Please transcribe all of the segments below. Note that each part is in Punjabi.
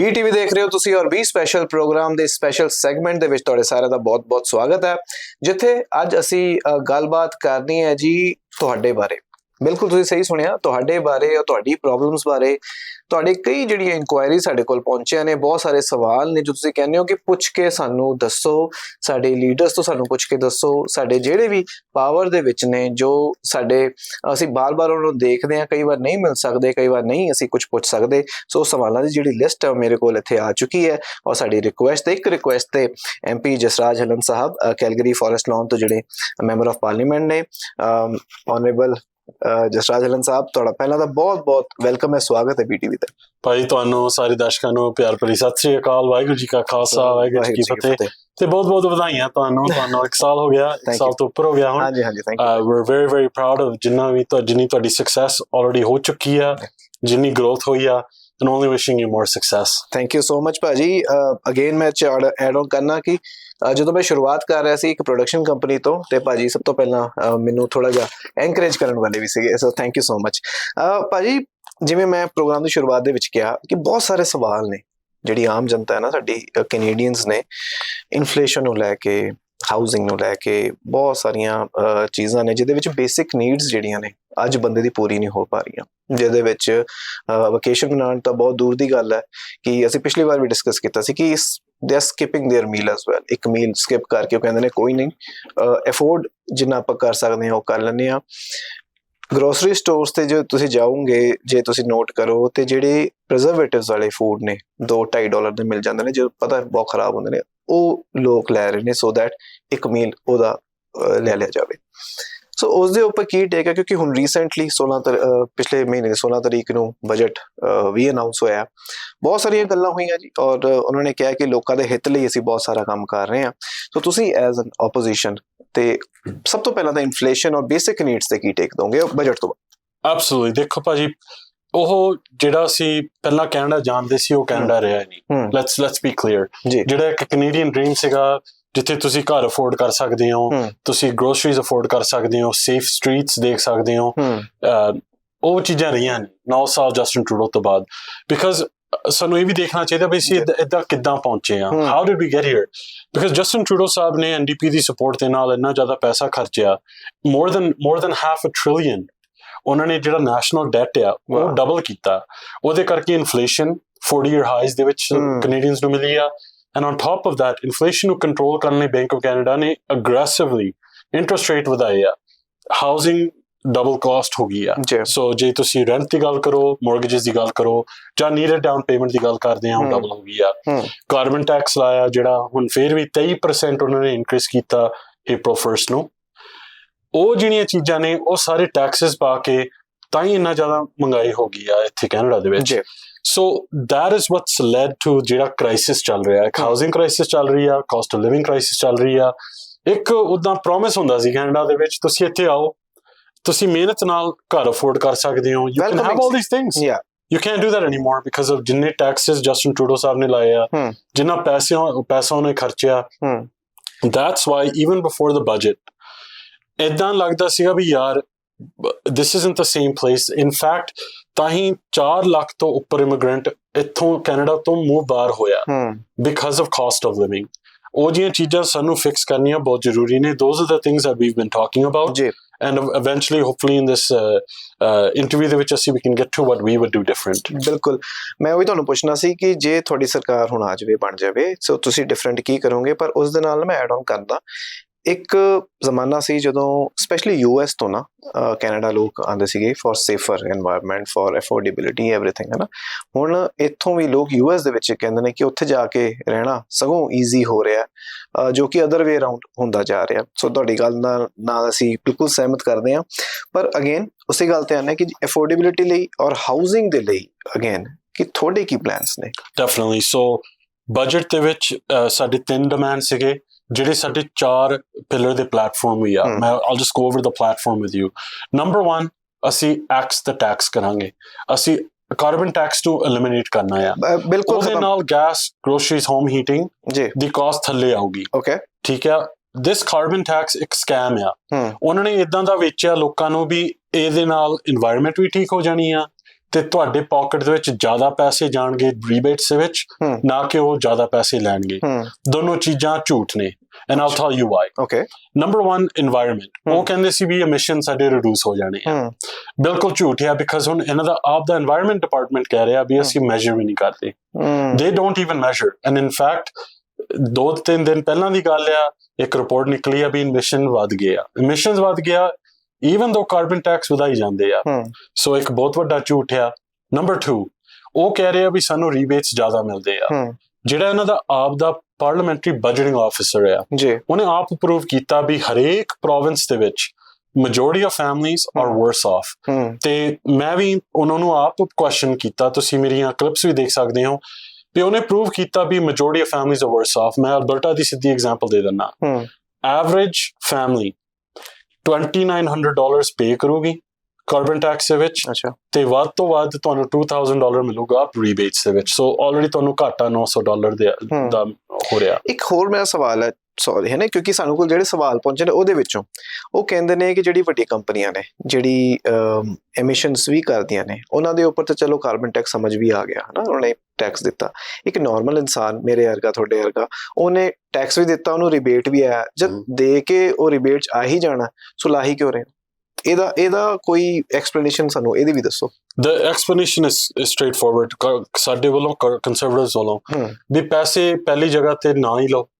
ਬੀਟੀਵੀ ਦੇਖ ਰਹੇ ਹੋ ਤੁਸੀਂ ਔਰ ਬੀ ਸਪੈਸ਼ਲ ਪ੍ਰੋਗਰਾਮ ਦੇ ਸਪੈਸ਼ਲ ਸੈਗਮੈਂਟ ਦੇ ਵਿੱਚ ਤੁਹਾਡੇ ਸਾਰਿਆਂ ਦਾ ਬਹੁਤ-ਬਹੁਤ ਸਵਾਗਤ ਹੈ, ਜਿੱਥੇ ਅੱਜ ਅਸੀਂ ਗੱਲਬਾਤ ਕਰਨੀ ਹੈ ਜੀ ਤੁਹਾਡੇ ਬਾਰੇ। ਬਿਲਕੁਲ ਤੁਸੀਂ ਸਹੀ ਸੁਣਿਆ, ਤੁਹਾਡੇ ਬਾਰੇ ਔਰ ਤੁਹਾਡੀ ਪ੍ਰੋਬਲਮਸ ਬਾਰੇ ਤੁਹਾਡੇ ਕਈ ਜਿਹੜੀਆਂ ਇਨਕੁਆਇਰੀ ਸਾਡੇ ਕੋਲ ਪਹੁੰਚੀਆਂ ਨੇ, ਬਹੁਤ ਸਾਰੇ ਸਵਾਲ ਨੇ ਜੋ ਤੁਸੀਂ ਕਹਿੰਦੇ ਹੋ ਕਿ ਪੁੱਛ ਕੇ ਸਾਨੂੰ ਦੱਸੋ, ਸਾਡੇ ਲੀਡਰਸ ਤੋਂ ਸਾਨੂੰ ਪੁੱਛ ਕੇ ਦੱਸੋ, ਸਾਡੇ ਜਿਹੜੇ ਵੀ ਪਾਵਰ ਦੇ ਵਿੱਚ ਨੇ, ਜੋ ਸਾਡੇ ਅਸੀਂ ਬਾਰ-ਬਾਰ ਉਹਨਾਂ ਨੂੰ ਦੇਖਦੇ ਹਾਂ, ਕਈ ਵਾਰ ਨਹੀਂ ਮਿਲ ਸਕਦੇ, ਕਈ ਵਾਰ ਨਹੀਂ ਅਸੀਂ ਕੁਝ ਪੁੱਛ ਸਕਦੇ, ਸੋ ਸਵਾਲਾਂ ਦੀ ਜਿਹੜੀ ਲਿਸਟ ਹੈ ਉਹ ਮੇਰੇ ਕੋਲ ਇੱਥੇ ਆ ਚੁੱਕੀ ਹੈ ਔਰ ਸਾਡੀ ਰਿਕੁਐਸਟ ਇੱਕ ਰਿਕੁਐਸਟ ਤੇ MP Jasraj Hallan sahib Calgary Forest Lawn ਤੋਂ ਜਿਹੜੇ ਮੈਂਬਰ ਆਫ ਪਾਰਲੀਮੈਂਟ ਨੇ ਆਨਰੇਬਲ ਜਸਰਾਜ ਹਲਨ ਸਾਹਿਬ ਤੁਹਾਡਾ ਪਹਿਲਾਂ ਤਾਂ ਬਹੁਤ-ਬਹੁਤ ਵੈਲਕਮ ਹੈ ਸਵਾਗਤ ਹੈ ਬੀਟੀਵੀ ਤੇ। ਭਾਈ ਤੁਹਾਨੂੰ ਸਾਰੇ ਦਰਸ਼ਕਾਂ ਨੂੰ ਪਿਆਰ ਭਰੀ ਸਤਿ ਸ੍ਰੀ ਅਕਾਲ ਵਾਹਿਗੁਰੂ ਜੀ ਕਾ ਖਾਲਸਾ ਵਾਹਿਗੁਰੂ ਜੀ ਕੀ ਫਤਿਹ। ਤੇ ਬਹੁਤ ਬਹੁਤ ਵਧਾਈਆਂ ਤੁਹਾਨੂੰ ਤੁਹਾਨੂੰ ਇੱਕ ਸਾਲ ਹੋ ਗਿਆ Thank ਇੱਕ ਸਾਲ ਤੋਂ ਉੱਪਰ ਹੋ ਗਿਆ ਹੁਣ। ਹਾਂਜੀ ਹਾਂਜੀ thank uh, you we're very very proud of ਜਿੰਨਾ ਵੀ ਜਿੰਨੀ ਤੁਹਾਡੀ ਸਕਸੈਸ ਆਲਰੇਡੀ ਹੋ ਚੁੱਕੀ ਆ ਜਿੰਨੀ ਗਰੋਥ ਹੋਈ ਆ and only wishing you more success thank you so much ਭਾਜੀ। ਅਗੇਨ ਮੈਂ ਚਾੜ ਐਡ ਆਨ ਕਰਨਾ ਕਿ ਜਦੋਂ ਮੈਂ ਸ਼ੁਰੂਆਤ ਕਰ ਰਿਹਾ ਸੀ ਇੱਕ ਪ੍ਰੋਡਕਸ਼ਨ ਕੰਪਨੀ ਤੋਂ, ਤੇ ਭਾਜੀ ਸਭ ਤੋਂ ਪਹਿਲਾਂ ਮੈਨੂੰ ਥੋੜਾ ਜਿਹਾ ਐਨਕਰੇਜ ਕਰਨ ਵਾਲੇ ਵੀ ਸੀਗੇ so thank you so much ਭਾਜੀ, ਜਿਵੇਂ ਮੈਂ ਪ੍ਰੋਗਰਾਮ ਦੀ ਸ਼ੁਰੂਆਤ ਦੇ ਵਿੱਚ ਕਿਹਾ ਕਿ ਬਹੁਤ ਸਾਰੇ ਸਵਾਲ ਨੇ, ਜਿਹੜੀ ਆਮ ਜਨਤਾ ਹੈ ਨਾ ਸਾਡੀ ਕੈਨੇਡੀਅਨਸ ਨੇ ਇਨਫਲੇਸ਼ਨ ਨੂੰ ਲੈ ਕੇ ਹਾਊਸਿੰਗ ਨੂੰ ਲੈ ਕੇ, ਬਹੁਤ ਸਾਰੀਆਂ ਚੀਜ਼ਾਂ ਨੇ, ਜਿਹਦੇ ਵਿੱਚ ਬੇਸਿਕ ਨੀਡਸ ਜਿਹੜੀਆਂ ਨੇ, ਅੱਜ ਬੰਦੇ ਦੀ ਪੂਰੀ ਨਹੀਂ ਹੋ ਪਾ ਰਹੀਆਂ। ਜਿਹਦੇ ਵਿੱਚ ਵਕੇਸ਼ਨ ਮਨਾਉਣ ਤਾਂ ਬਹੁਤ ਦੂਰ ਦੀ ਗੱਲ ਹੈ ਕਿ ਅਸੀਂ ਪਿਛਲੀ ਵਾਰ ਵੀ ਡਿਸਕਸ ਕੀਤਾ ਸੀ ਕਿ they are skipping their meal as well ਇੱਕ ਮੀਲ ਸਕਿਪ ਕਰਕੇ ਉਹ ਕਹਿੰਦੇ ਨੇ ਕੋਈ ਨਹੀਂ ਅਫੋਰਡ ਜਿੰਨਾ ਆਪਾਂ ਕਰ ਸਕਦੇ ਹਾਂ ਉਹ ਕਰ ਲੈਂਦੇ ਆ ਗਰੋਸਰੀ ਸਟੋਰਸ ਤੇ ਜੇ ਤੁਸੀਂ ਜਾਓਗੇ ਜੇ ਤੁਸੀਂ ਨੋਟ ਕਰੋ ਤੇ ਜਿਹੜੇ ਪ੍ਰੀਜ਼ਰਵੇਟਿਵਸ ਵਾਲੇ ਫੂਡ ਨੇ 2.5 ਡਾਲਰ ਦੇ ਮਿਲ ਜਾਂਦੇ ਨੇ ਜੋ ਪਤਾ ਹੈ ਬਹੁਤ ਖਰਾਬ ਹੁੰਦੇ ਨੇ ਉਹ ਲੋਕ ਲੈ ਰਹੇ ਨੇ ਸੋ ਦੈਟ ਇੱਕ ਮੀਲ ਉਹਦਾ ਅਹ, ਲੈ ਲਿਆ ਜਾਵੇ ਸੋ ਉਸ ਦੇ ਉੱਪਰ ਕੀ ਟੇਕ ਹੈ? ਕਿਉਂਕਿ ਹੁਣ ਰੀਸੈਂਟਲੀ 16 ਤਰ- ਅਹ, ਪਿਛਲੇ ਮਹੀਨੇ ਦੀ 16 ਤਰੀਕ ਨੂੰ ਬਜਟ ਵੀ ਅਨਾਉਂਸ ਹੋਇਆ ਬਹੁਤ ਸਾਰੀਆਂ ਗੱਲਾਂ ਹੋਈਆਂ ਜੀ ਔਰ ਉਹਨਾਂ ਨੇ ਕਿਹਾ ਕਿ ਲੋਕਾਂ ਦੇ ਹਿੱਤ ਲਈ ਅਸੀਂ ਬਹੁਤ ਸਾਰਾ ਕੰਮ ਕਰ ਰਹੇ ਹਾਂ। ਸੋ ਤੁਸੀਂ ਐਜ਼ ਐਨ ਆਪੋਜੀਸ਼ਨ ਤੇ ਸਭ ਤੋਂ ਪਹਿਲਾਂ ਤਾਂ ਇਨਫਲੇਸ਼ਨ ਔਰ ਬੇਸਿਕ ਨੀਡਸ ਤੇ ਕੀ ਟੇਕ ਦੋਗੇ ਬਜਟ ਤੋਂ absolutely ਦੇਖੋ ਭਾਜੀ ਉਹ ਜਿਹੜਾ ਸੀ ਪਹਿਲਾਂ ਕੈਨੇਡਾ ਜਾਣਦੇ ਸੀ ਉਹ ਕੈਨੇਡਾ ਰਿਹਾ ਨਹੀਂ। ਲੈਟਸ ਲੈਟਸ ਬੀ ਕਲੀਅਰ ਜਿਹੜਾ ਇੱਕ ਕੈਨੇਡੀਅਨ ਡ੍ਰੀਮ ਸੀਗਾ ਜਿੱਥੇ ਤੁਸੀਂ ਘਰ ਅਫੋਰਡ ਕਰ ਸਕਦੇ ਹੋ ਤੁਸੀਂ ਗਰੋਸਰੀਜ਼ ਅਫੋਰਡ ਕਰ ਸਕਦੇ ਹੋ ਸੇਫ ਸਟਰੀਟਸ ਦੇਖ ਸਕਦੇ ਹੋ ਉਹ ਚੀਜ਼ਾਂ ਰਹੀਆਂ ਨੇ 9 ਸਾਲ ਜਸਟਨ ਟਰੂਡੋ ਤੋਂ ਬਾਅਦ ਬਿਕਾਜ਼ ਸਾਨੂੰ ਇਹ ਵੀ ਦੇਖਣਾ ਚਾਹੀਦਾ ਵੀ ਅਸੀਂ। ਇਦਾਂ ਕਿੱਦਾਂ ਪਹੁੰਚੇ ਆ। How did we get here because Justin Trudeau sahib ਨੇ ਐਨਡੀਪੀ ਦੀ ਸਪੋਰਟ ਦੇ ਨਾਲ ਇੰਨਾ ਜ਼ਿਆਦਾ ਪੈਸਾ ਖਰਚਿਆ more than more than half a trillion ਉਹਨਾਂ ਨੇ ਜਿਹੜਾ ਨੈਸ਼ਨਲ ਡੈਟ ਆ ਉਹ. ਡਬਲ ਕੀਤਾ ਉਹਦੇ ਕਰਕੇ ਇਨਫਲੇਸ਼ਨ 40 ਇਅਰ ਹਾਈਜ਼ ਦੇ ਵਿੱਚ। ਕੈਨੇਡੀਅਨਸ ਨੂੰ ਮਿਲੀ ਆ and on top of that inflation ਨੂੰ ਕੰਟਰੋਲ ਕਰਨ ਲਈ ਬੈਂਕ ਆਫ ਕੈਨੇਡਾ ਨੇ ਅਗਰੈਸਿਵਲੀ ਇੰਟਰਸਟ ਰੇਟ ਵਧਾਏ ਆ। ਹਾਊਸਿੰਗ ਡਬਲ ਕਾਸਟ ਹੋ ਗਈ ਆ। ਸੋ ਜੇ ਤੁਸੀਂ ਰੈਂਟ ਦੀ ਗੱਲ ਕਰੋ ਮੌਰਗੇजेस ਦੀ ਗੱਲ ਕਰੋ ਜਾਂ ਨੀਡਡ ਡਾਊਨ ਪੇਮੈਂਟ ਦੀ ਗੱਲ ਕਰਦੇ ਆ ਉਹ। ਡਬਲ ਹੋ ਗਈ ਆ। ਕਾਰਬਨ ਟੈਕਸ ਲਾਇਆ ਜਿਹੜਾ ਹੁਣ ਫੇਰ ਵੀ 23% ਉਹਨਾਂ ਨੇ ਇਨਕਰੀਸ ਕੀਤਾ April 1st ਨੂੰ। ਉਹ ਜਿਹੜੀਆਂ ਚੀਜ਼ਾਂ ਨੇ ਉਹ ਸਾਰੇ ਟੈਕਸਸ ਪਾ ਕੇ ਤਾਂ ਹੀ ਇੰਨਾ ਜ਼ਿਆਦਾ ਮਹਿੰਗਾਈ ਹੋ ਗਈ ਆ ਇੱਥੇ ਕੈਨੇਡਾ ਦੇ ਵਿੱਚ। ਜੀ। So that is what's led to ਜਿਹੜਾ ਕ੍ਰਾਈਸਿਸ ਚੱਲ ਰਿਹਾ ਹੈ ਇੱਕ ਹਮ। ਹਾਊਸਿੰਗ ਕ੍ਰਾਈਸਿਸ ਚੱਲ ਰਹੀ ਆ ਕਾਸਟ ਆਫ ਲਿਵਿੰਗ ਕ੍ਰਾਈਸਿਸ ਚੱਲ ਰਹੀ ਆ ਇੱਕ ਉਦਾਂ ਪ੍ਰੋਮਿਸ ਹੁੰਦਾ ਸੀ ਕੈਨੇਡਾ ਦੇ ਵਿੱਚ ਤੁਸੀਂ ਇੱਥੇ ਆਓ ਤੁਸੀਂ ਮਿਹਨਤ ਨਾਲ ਘਰ ਅਫੋਰਡ ਕਰ ਸਕਦੇ ਹੋ you can Welcoming have all these things ਯਾ you can do that anymore because of ਜਿੰਨੇ ਟੈਕਸਸ ਜਸਟਨ ਟਰੂਡੋ ਸਾਹਿਬ ਨੇ ਲਾਏ ਆ ਹਮ। ਜਿੰਨਾ ਪੈਸੇ ਪੈਸਾ ਉਹਨੇ ਖਰਚਿਆ ਹੂੰ that's why even before the budget ਇਦਾਂ ਲੱਗਦਾ ਸੀਗਾ ਵੀ ਯਾਰ this isn't the same place in fact ਤਾਂ ਹੀ 4 ਲੱਖ ਤੋਂ ਉੱਪਰ ਇਮੀਗ੍ਰੈਂਟ ਇੱਥੋਂ ਕੈਨੇਡਾ ਤੋਂ ਮੂਵ ਬਾਹਰ ਹੋਇਆ because of cost of living ਉਹ ਜੀਆਂ ਚੀਜ਼ਾਂ ਸਾਨੂੰ ਫਿਕਸ ਕਰਨੀਆਂ ਬਹੁਤ ਜ਼ਰੂਰੀ ਨੇ those are the things that we've been talking about ਜੀ hopefully in this uh, uh, interview ਦੇ ਵਿੱਚ ਅਸੀਂ we can get to what we would do different ਬਿਲਕੁਲ ਮੈਂ ਉਹੀ ਤੁਹਾਨੂੰ ਪੁੱਛਣਾ ਸੀ ਕਿ ਜੇ ਤੁਹਾਡੀ ਸਰਕਾਰ ਹੁਣ ਆ ਜਾਵੇ ਬਣ ਜਾਵੇ ਸੋ ਤੁਸੀਂ ਡਿਫਰੈਂਟ ਕੀ ਕਰੋਗੇ ਪਰ ਉਸ ਦੇ ਨਾਲ ਮੈਂ ਐਡ ਆਨ ਕਰਦਾ ਇੱਕ ਜ਼ਮਾਨਾ ਸੀ ਜਦੋਂ ਸਪੈਸ਼ਲੀ ਯੂਐਸ ਤੋਂ ਨਾ ਕੈਨੇਡਾ ਲੋਕ ਆਂਦੇ ਸੀਗੇ for safer environment for affordability everything ਹੈ ਨਾ ਹੁਣ ਇੱਥੋਂ ਵੀ ਲੋਕ ਯੂਐਸ ਦੇ ਵਿੱਚ ਕਹਿੰਦੇ ਨੇ ਕਿ ਉੱਥੇ ਜਾ ਕੇ ਰਹਿਣਾ ਸਗੋਂ ਈਜ਼ੀ ਹੋ ਰਿਹਾ ਜੋ ਕਿ ਅਦਰ ਵੇ ਅਰਾਊਂਡ ਹੁੰਦਾ ਜਾ ਰਿਹਾ। ਸੋ ਤੁਹਾਡੀ ਗੱਲ ਨਾਲ ਨਾਲ ਅਸੀਂ ਬਿਲਕੁਲ ਸਹਿਮਤ ਕਰਦੇ ਹਾਂ। ਪਰ ਅਗੇਨ ਉਸੇ ਗੱਲ ਤੇ ਆਣਾ ਕਿ ਅਫੋਰਡੇਬਿਲਿਟੀ ਲਈ ਔਰ ਹਾਊਸਿੰਗ ਦੇ ਲਈ ਅਗੇਨ ਕਿ ਤੁਹਾਡੇ ਕੀ ਪਲਾਨਸ ਨੇ? ਡੈਫੀਨਿਟਲੀ ਸੋ ਬਜਟ ਦੇ ਵਿੱਚ ਸਾਡੇ ਤਿੰਨ ਡਿਮਾਂਡ ਸੀਗੇ। ਜਿਹੜੇ ਸਾਡੇ ਚਾਰ ਪਿਲਰ ਦੇ ਪਲੇਟਫਾਰਮ ਹੀ ਆ ਮੈਂ I'll just go over the platform with you number 1 ਅਸੀਂ ਐਕਸ ਦਾ ਟੈਕਸ ਕਰਾਂਗੇ। ਅਸੀਂ ਕਾਰਬਨ ਟੈਕਸ ਨੂੰ ਐਲੀਮੀਨੇਟ ਕਰਨਾ ਆ। ਬਿਲਕੁਲ ਉਹਦੇ ਨਾਲ ਗੈਸ ਗਰੋਸਰੀਜ਼ ਹੋਮ ਹੀਟਿੰਗ ਜੀ। ਦੀ ਕਾਸਟ ਥੱਲੇ ਆਊਗੀ। ਓਕੇ ਠੀਕ ਆ? ਦਿਸ ਕਾਰਬਨ ਟੈਕਸ ਇੱਕ ਸਕੈਮ ਆ। ਉਹਨਾਂ ਨੇ ਇਦਾਂ ਦਾ ਵੇਚਿਆ ਲੋਕਾਂ ਨੂੰ ਵੀ ਇਹਦੇ ਨਾਲ এনवायरमेंट ਵੀ ਠੀਕ ਹੋ ਜਾਣੀ ਆ। ਤੇ ਤੁਹਾਡੇ ਪਾਕਟ ਦੇ ਵਿੱਚ ਜ਼ਿਆਦਾ ਪੈਸੇ ਜਾਣਗੇ ਰੀਬੇਟਸ ਦੇ ਵਿੱਚ ਨਾ ਕਿ ਉਹ ਜ਼ਿਆਦਾ ਪੈਸੇ ਲੈਣਗੇ। ਦੋਨੋਂ ਚੀਜ਼ਾਂ ਝੂਠ ਨੇ and I'll tell you why okay number 1 environment ਉਹ ਕਹਿੰਦੇ ਸੀ ਵੀ ਐਮਿਸ਼ਨ ਸਾਡੇ ਰਿਡਿਊਸ ਹੋ ਜਾਣੇ ਆ। ਬਿਲਕੁਲ ਝੂਠ ਹੈ ਬਿਕਾਜ਼ ਹੁਣ ਇਹਨਾਂ ਦਾ ਆਪ ਦਾ এনवायरमेंट ਡਿਪਾਰਟਮੈਂਟ ਕਹਿ ਰਿਹਾ ਵੀ ਅਸੀਂ ਮੈਜਰ ਵੀ ਨਹੀਂ ਕਰਦੇ। They don't even measure and in fact ਦੋ ਤਿੰਨ ਦਿਨ ਪਹਿਲਾਂ ਦੀ ਗੱਲ ਆ ਇੱਕ ਰਿਪੋਰਟ ਨਿਕਲੀ ਆ ਵੀ ਐਮਿਸ਼ਨ ਵਧ ਗਿਆ। ਐਮਿਸ਼ਨਸ ਵਧ ਗਿਆ ਈਵਨ ਦੋ ਕਾਰਬਨ ਟੈਕਸ ਵਧਾਈ ਜਾਂਦੇ ਆ ਸੋ ਇੱਕ ਬਹੁਤ ਵੱਡਾ ਝੂਠ ਆ। ਨੰਬਰ 2 ਉਹ ਕਹਿ ਰਹੇ ਆ ਵੀ ਸਾਨੂੰ ਰੀਬੇਟਸ ਜ਼ਿਆਦਾ ਮਿਲਦੇ ਆ। ਜਿਹੜਾ ਇਹਨਾਂ ਦਾ ਆਪ ਦਾ ਪਾਰਲੀਮੈਂਟਰੀ ਬਜਟਿੰਗ ਆਫੀਸਰ ਆ ਜੀ। ਉਹਨੇ ਆਪ ਪ੍ਰੂਵ ਕੀਤਾ ਵੀ ਹਰੇਕ ਪ੍ਰੋਵਿੰਸ ਦੇ ਵਿੱਚ majority of families are. Worse off ਤੇ ਮੈਂ ਵੀ ਉਹਨਾਂ ਨੂੰ ਆਪ ਕੁਐਸਚਨ ਕੀਤਾ ਤੁਸੀਂ ਮੇਰੀਆਂ ਕਲਿੱਪਸ ਵੀ ਦੇਖ ਸਕਦੇ ਹੋ ਵੀ ਉਹਨੇ ਪ੍ਰੂਵ ਕੀਤਾ ਵੀ majority of families are worse off ਮੈਂ ਅਲਬਰਟਾ ਦੀ ਸਿੱਧੀ ਐਗਜ਼ਾਮਪਲ ਦੇ ਦਿੰਦਾ। ਐਵਰੇਜ ਫੈਮਲੀ 2900 ਡਾਲਰਸ ਪੇ ਕਰੂਗੀ ਕਾਰਬਨ ਟੈਕਸ ਦੇ ਵਿੱਚ ਅੱਛਾ। ਤੇ ਵੱਧ ਤੋਂ ਵੱਧ ਤੁਹਾਨੂੰ 2000 ਡਾਲਰ ਮਿਲੂਗਾ ਰੀਬੇਟਸ ਦੇ ਵਿੱਚ। ਸੋ ਆਲਰੇਡੀ ਤੁਹਾਨੂੰ ਘਾਟਾ 900 ਡਾਲਰ। ਦਾ ਹੋ। ਰਿਹਾ। ਇੱਕ ਹੋਰ ਮੇਰਾ ਸਵਾਲ ਹੈ ਸੌਰੀ ਹੈ ਨਾ ਕਿਉਂਕਿ ਸਾਨੂੰ ਕੋਲ ਜਿਹੜੇ ਸਵਾਲ ਪਹੁੰਚੇ ਨੇ ਉਹਦੇ ਵਿੱਚੋਂ ਉਹ ਕਹਿੰਦੇ ਨੇ ਕਿ ਜਿਹੜੀ ਵੱਡੀ ਕੰਪਨੀਆਂ ਨੇ ਜਿਹੜੀ ਐਮਿਸ਼ਨਸ ਵੀ ਕਰਦੀਆਂ ਨੇ ਉਹਨਾਂ ਦੇ ਉੱਪਰ ਤਾਂ ਚਲੋ ਕਾਰਬਨ ਟੈਕਸ ਸਮਝ ਵੀ ਆ ਗਿਆ ਹਨਾ? ਉਹਨੇ ਟੈਕਸ ਦਿੱਤਾ। ਇੱਕ ਨਾਰਮਲ ਇਨਸਾਨ ਮੇਰੇ ਵਰਗਾ ਤੁਹਾਡੇ ਵਰਗਾ ਉਹਨੇ ਟੈਕਸ ਵੀ ਦਿੱਤਾ ਉਹਨੂੰ ਰਿਬੇਟ ਵੀ ਆਇਆ। ਜਦ। ਦੇ ਕੇ ਉਹ ਰਿਬੇਟ ਆ ਹੀ ਜਾਣਾ ਸੋ ਲਾਹੀ ਕਿਉਂ ਰਹੇ ਇਹਦਾ ਇਹਦਾ ਕੋਈ ਐਕਸਪਲੇਨੇਸ਼ਨ ਸਾਨੂੰ ਇਹਦੀ ਵੀ ਦੱਸੋ। Is, is straightforward. ਕ- ਸਾਡੇ ਵੱਲੋਂ ਕੰਜ਼ਰਵੇਟਿਵਸ ਵੱਲੋਂ। ਵੀ ਪੈਸੇ ਪਹਿਲੀ ਜਗ੍ਹਾ ਤੇ ਨਾ ਹੀ ਲਓ। ਹਾਂ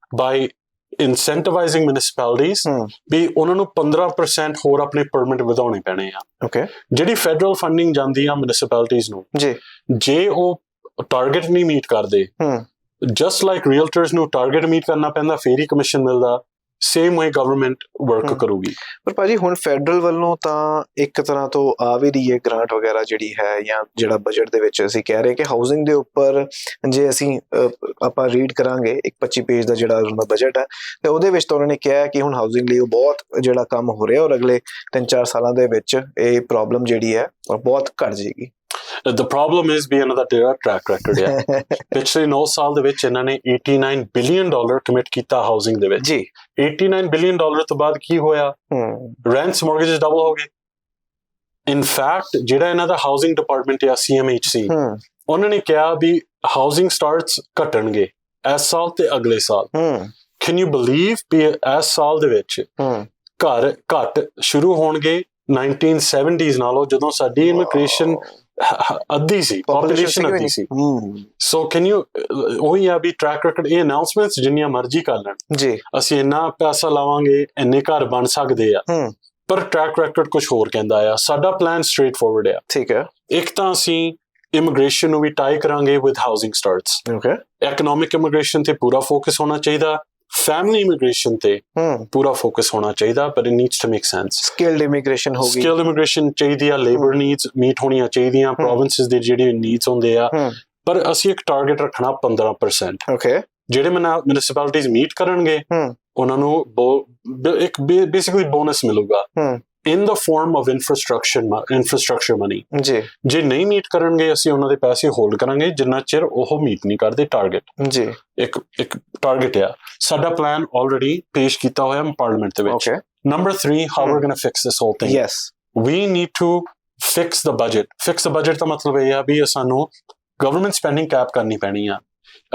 by incentivizing municipalities ਹਮ ਵੀ ਉਹਨਾਂ ਨੂੰ 15% ਹੋਰ ਆਪਣੇ ਪਰਮਿਟ ਵਧਾਉਣੇ ਪੈਣੇ ਆ। ਓਕੇ ਜਿਹੜੀ ਫੈਡਰਲ ਫੰਡਿੰਗ ਜਾਂਦੀ ਆ municipalities ਨੂੰ ਜੀ। ਜੇ ਉਹ ਟਾਰਗੇਟ ਨਹੀਂ ਮੀਟ ਕਰਦੇ ਜਸਟ ਲਾਈਕ ਰੀਅਲਟਰਸ ਨੂੰ ਟਾਰਗੇਟ ਮੀਟ ਕਰਨਾ ਪੈਂਦਾ ਫੇਰ ਹੀ ਕਮਿਸ਼ਨ ਮਿਲਦਾ। Same way government work. ਕਰੂਗੀ ਪਰ ਭਾਜੀ ਹੁਣ ਫੈਡਰਲ ਵੱਲੋਂ ਤਾਂ ਇੱਕ ਤਰ੍ਹਾਂ ਤੋਂ ਆ ਵੀ ਰਹੀ ਹੈ ਗ੍ਰਾਂਟ ਵਗੈਰਾ ਜਿਹੜੀ ਹੈ ਜਾਂ ਜਿਹੜਾ ਬਜਟ ਦੇ ਵਿੱਚ ਅਸੀਂ ਕਹਿ ਰਹੇ ਕਿ ਹਾਊਸਿੰਗ ਦੇ ਉੱਪਰ ਜੇ ਅਸੀਂ ਆਪਾਂ ਰੀਡ ਕਰਾਂਗੇ ਇੱਕ 25 ਪੇਜ ਦਾ ਜਿਹੜਾ ਉਹਨਾਂ ਦਾ ਬਜਟ ਹੈ ਤੇ ਉਹਦੇ ਵਿੱਚ ਤਾਂ ਉਹਨਾਂ ਨੇ ਕਿਹਾ ਕਿ ਹੁਣ ਹਾਊਸਿੰਗ ਲਈ ਉਹ ਬਹੁਤ ਜਿਹੜਾ ਕੰਮ ਹੋ ਰਿਹਾ ਔਰ ਅਗਲੇ 3-4 ਸਾਲਾਂ ਦੇ ਵਿੱਚ ਇਹ ਪ੍ਰੋਬਲਮ ਜਿਹੜੀ ਹੈ ਉਹ ਬਹੁਤ ਘਟ ਜਾਏਗੀ the problem is ਵੀ ਇਹਨਾਂ ਦਾ ਟਰੈਕ ਰੈਕੋਰਡ ਆ ਪਿਛਲੇ 9 ਸਾਲ ਦੇ ਵਿੱਚ ਇਹਨਾਂ ਨੇ 89 ਬਿਲੀਅਨ ਡਾਲਰ ਕਮਿਟ ਕੀਤਾ ਹਾਊਸਿੰਗ ਦੇ ਵਿੱਚ ਜੀ 89 ਬਿਲੀਅਨ ਡਾਲਰ ਤੋਂ ਬਾਅਦ ਕੀ ਹੋਇਆ ਹਮ ਰੈਂਟਸ ਮਾਰਗੇजेस ਡਬਲ ਹੋ ਗਏ ਇਨ ਫੈਕਟ ਜਿਹੜਾ ਇਹਨਾਂ ਦਾ ਹਾਊਸਿੰਗ ਡਿਪਾਰਟਮੈਂਟ ਹੈ ਸੀਐਮਐਚਸੀ ਉਹਨਾਂ ਨੇ ਕਿਹਾ ਵੀ ਹਾਊਸਿੰਗ ਸਟਾਰਟਸ ਘਟਣਗੇ ਇਸ ਸਾਲ ਤੇ ਅਗਲੇ ਸਾਲ ਹਮ ਕੈਨ ਯੂ ਬਲੀਵ ਵੀ ਇਸ ਸਾਲ ਦੇ ਵਿੱਚ ਹਮ ਘਰ ਘਟ ਸ਼ੁਰੂ ਹੋਣਗੇ 1970s ਨਾਲੋਂ ਜਦੋਂ ਸਾਡੀ ਇਮੀਗ੍ਰੇਸ਼ਨ ਅੱਧੀ ਸੀ ਪੋਪੂਲੇਸ਼ਨ ਅੱਧੀ ਸੀ। ਸੋ ਕੈਨ ਯੂ ਉਹੀ ਆ ਵੀ ਟਰੈਕ ਰੈਕੋਰਡ ਇਹ ਅਨਾਉਂਸਮੈਂਟਸ ਜਿੰਨੀਆਂ ਮਰਜ਼ੀ ਕਰ ਲੈਣ। ਜੀ। ਅਸੀਂ ਇੰਨਾ ਪੈਸਾ ਲਾਵਾਂਗੇ ਇੰਨੇ ਘਰ ਬਣ ਸਕਦੇ ਆ। ਪਰ ਟਰੈਕ ਰੈਕੋਰਡ ਕੁਝ ਹੋਰ ਕਹਿੰਦਾ ਆ। ਸਾਡਾ ਪਲਾਨ ਸਟ੍ਰੇਟ ਫਾਰਵਰਡ ਆ। ਠੀਕ ਹੈ। ਇੱਕ ਤਾਂ ਅਸੀਂ ਇਮੀਗ੍ਰੇਸ਼ਨ ਨੂੰ ਵੀ ਟਾਈ ਕਰਾਂਗੇ with housing starts okay economic immigration ਤੇ ਪੂਰਾ ਫੋਕਸ ਹੋਣਾ ਚਾਹੀਦਾ। ਫੈਮਿਲੀ ਇਮੀਗ੍ਰੇਸ਼ਨ ਤੇ ਪੂਰਾ ਫੋਕਸ ਹੋਣਾ ਚਾਹੀਦਾ but it needs to make sense skilled immigration ਹੋ ਗਈ। ਸਕਿਲ ਇਮੀਗ੍ਰੇਸ਼ਨ ਚਾਹੀਦੀ ਆ ਲੇਬਰ ਨੀਡਸ ਮੀਟ ਹੋਣੀਆਂ ਚਾਹੀਦੀਆਂ ਪ੍ਰੋਵਿੰਸਸ ਦੇ ਜਿਹੜੇ ਨੀਡਸ ਹੁੰਦੇ ਆ। ਪਰ ਅਸੀਂ ਇੱਕ ਟਾਰਗੇਟ ਰੱਖਣਾ 15% ਓਕੇ ਜਿਹੜੇ ਮਿਊਨਿਸਪੈਲਿਟੀਜ਼ ਮੀਟ ਕਰਨਗੇ ਉਹਨਾਂ ਨੂੰ ਇੱਕ ਬੇਸਿਕਲੀ ਬੋਨਸ ਮਿਲੂਗਾ। In the form of infrastructure infrastructure money ਜੀ। ਜੇ ਨਹੀਂ ਮੀਟ ਕਰਨਗੇ ਅਸੀਂ ਉਹਨਾਂ ਦੇ ਪੈਸੇ ਹੋਲਡ ਕਰਾਂਗੇ ਜਿੰਨਾ ਚਿਰ ਉਹ ਮੀਟ ਨਹੀਂ ਕਰਦੇ ਟਾਰਗੇਟ ਜੀ। ਇੱਕ ਇੱਕ ਟਾਰਗੇਟ ਆ। ਸਾਡਾ ਪਲਾਨ ਆਲਰੇਡੀ ਪੇਸ਼ ਕੀਤਾ ਹੋਇਆ ਪਾਰਲੀਮੈਂਟ ਦੇ ਵਿੱਚ। Okay number 3 how. We going to fix this whole thing yes we need to fix the budget fix the budget ਦਾ ਮਤਲਬ ਇਹ ਆ ਵੀ ਸਾਨੂੰ ਗਵਰਨਮੈਂਟ ਸਪੈਂਡਿੰਗ ਕੈਪ ਕਰਨੀ ਪੈਣੀ ਆ।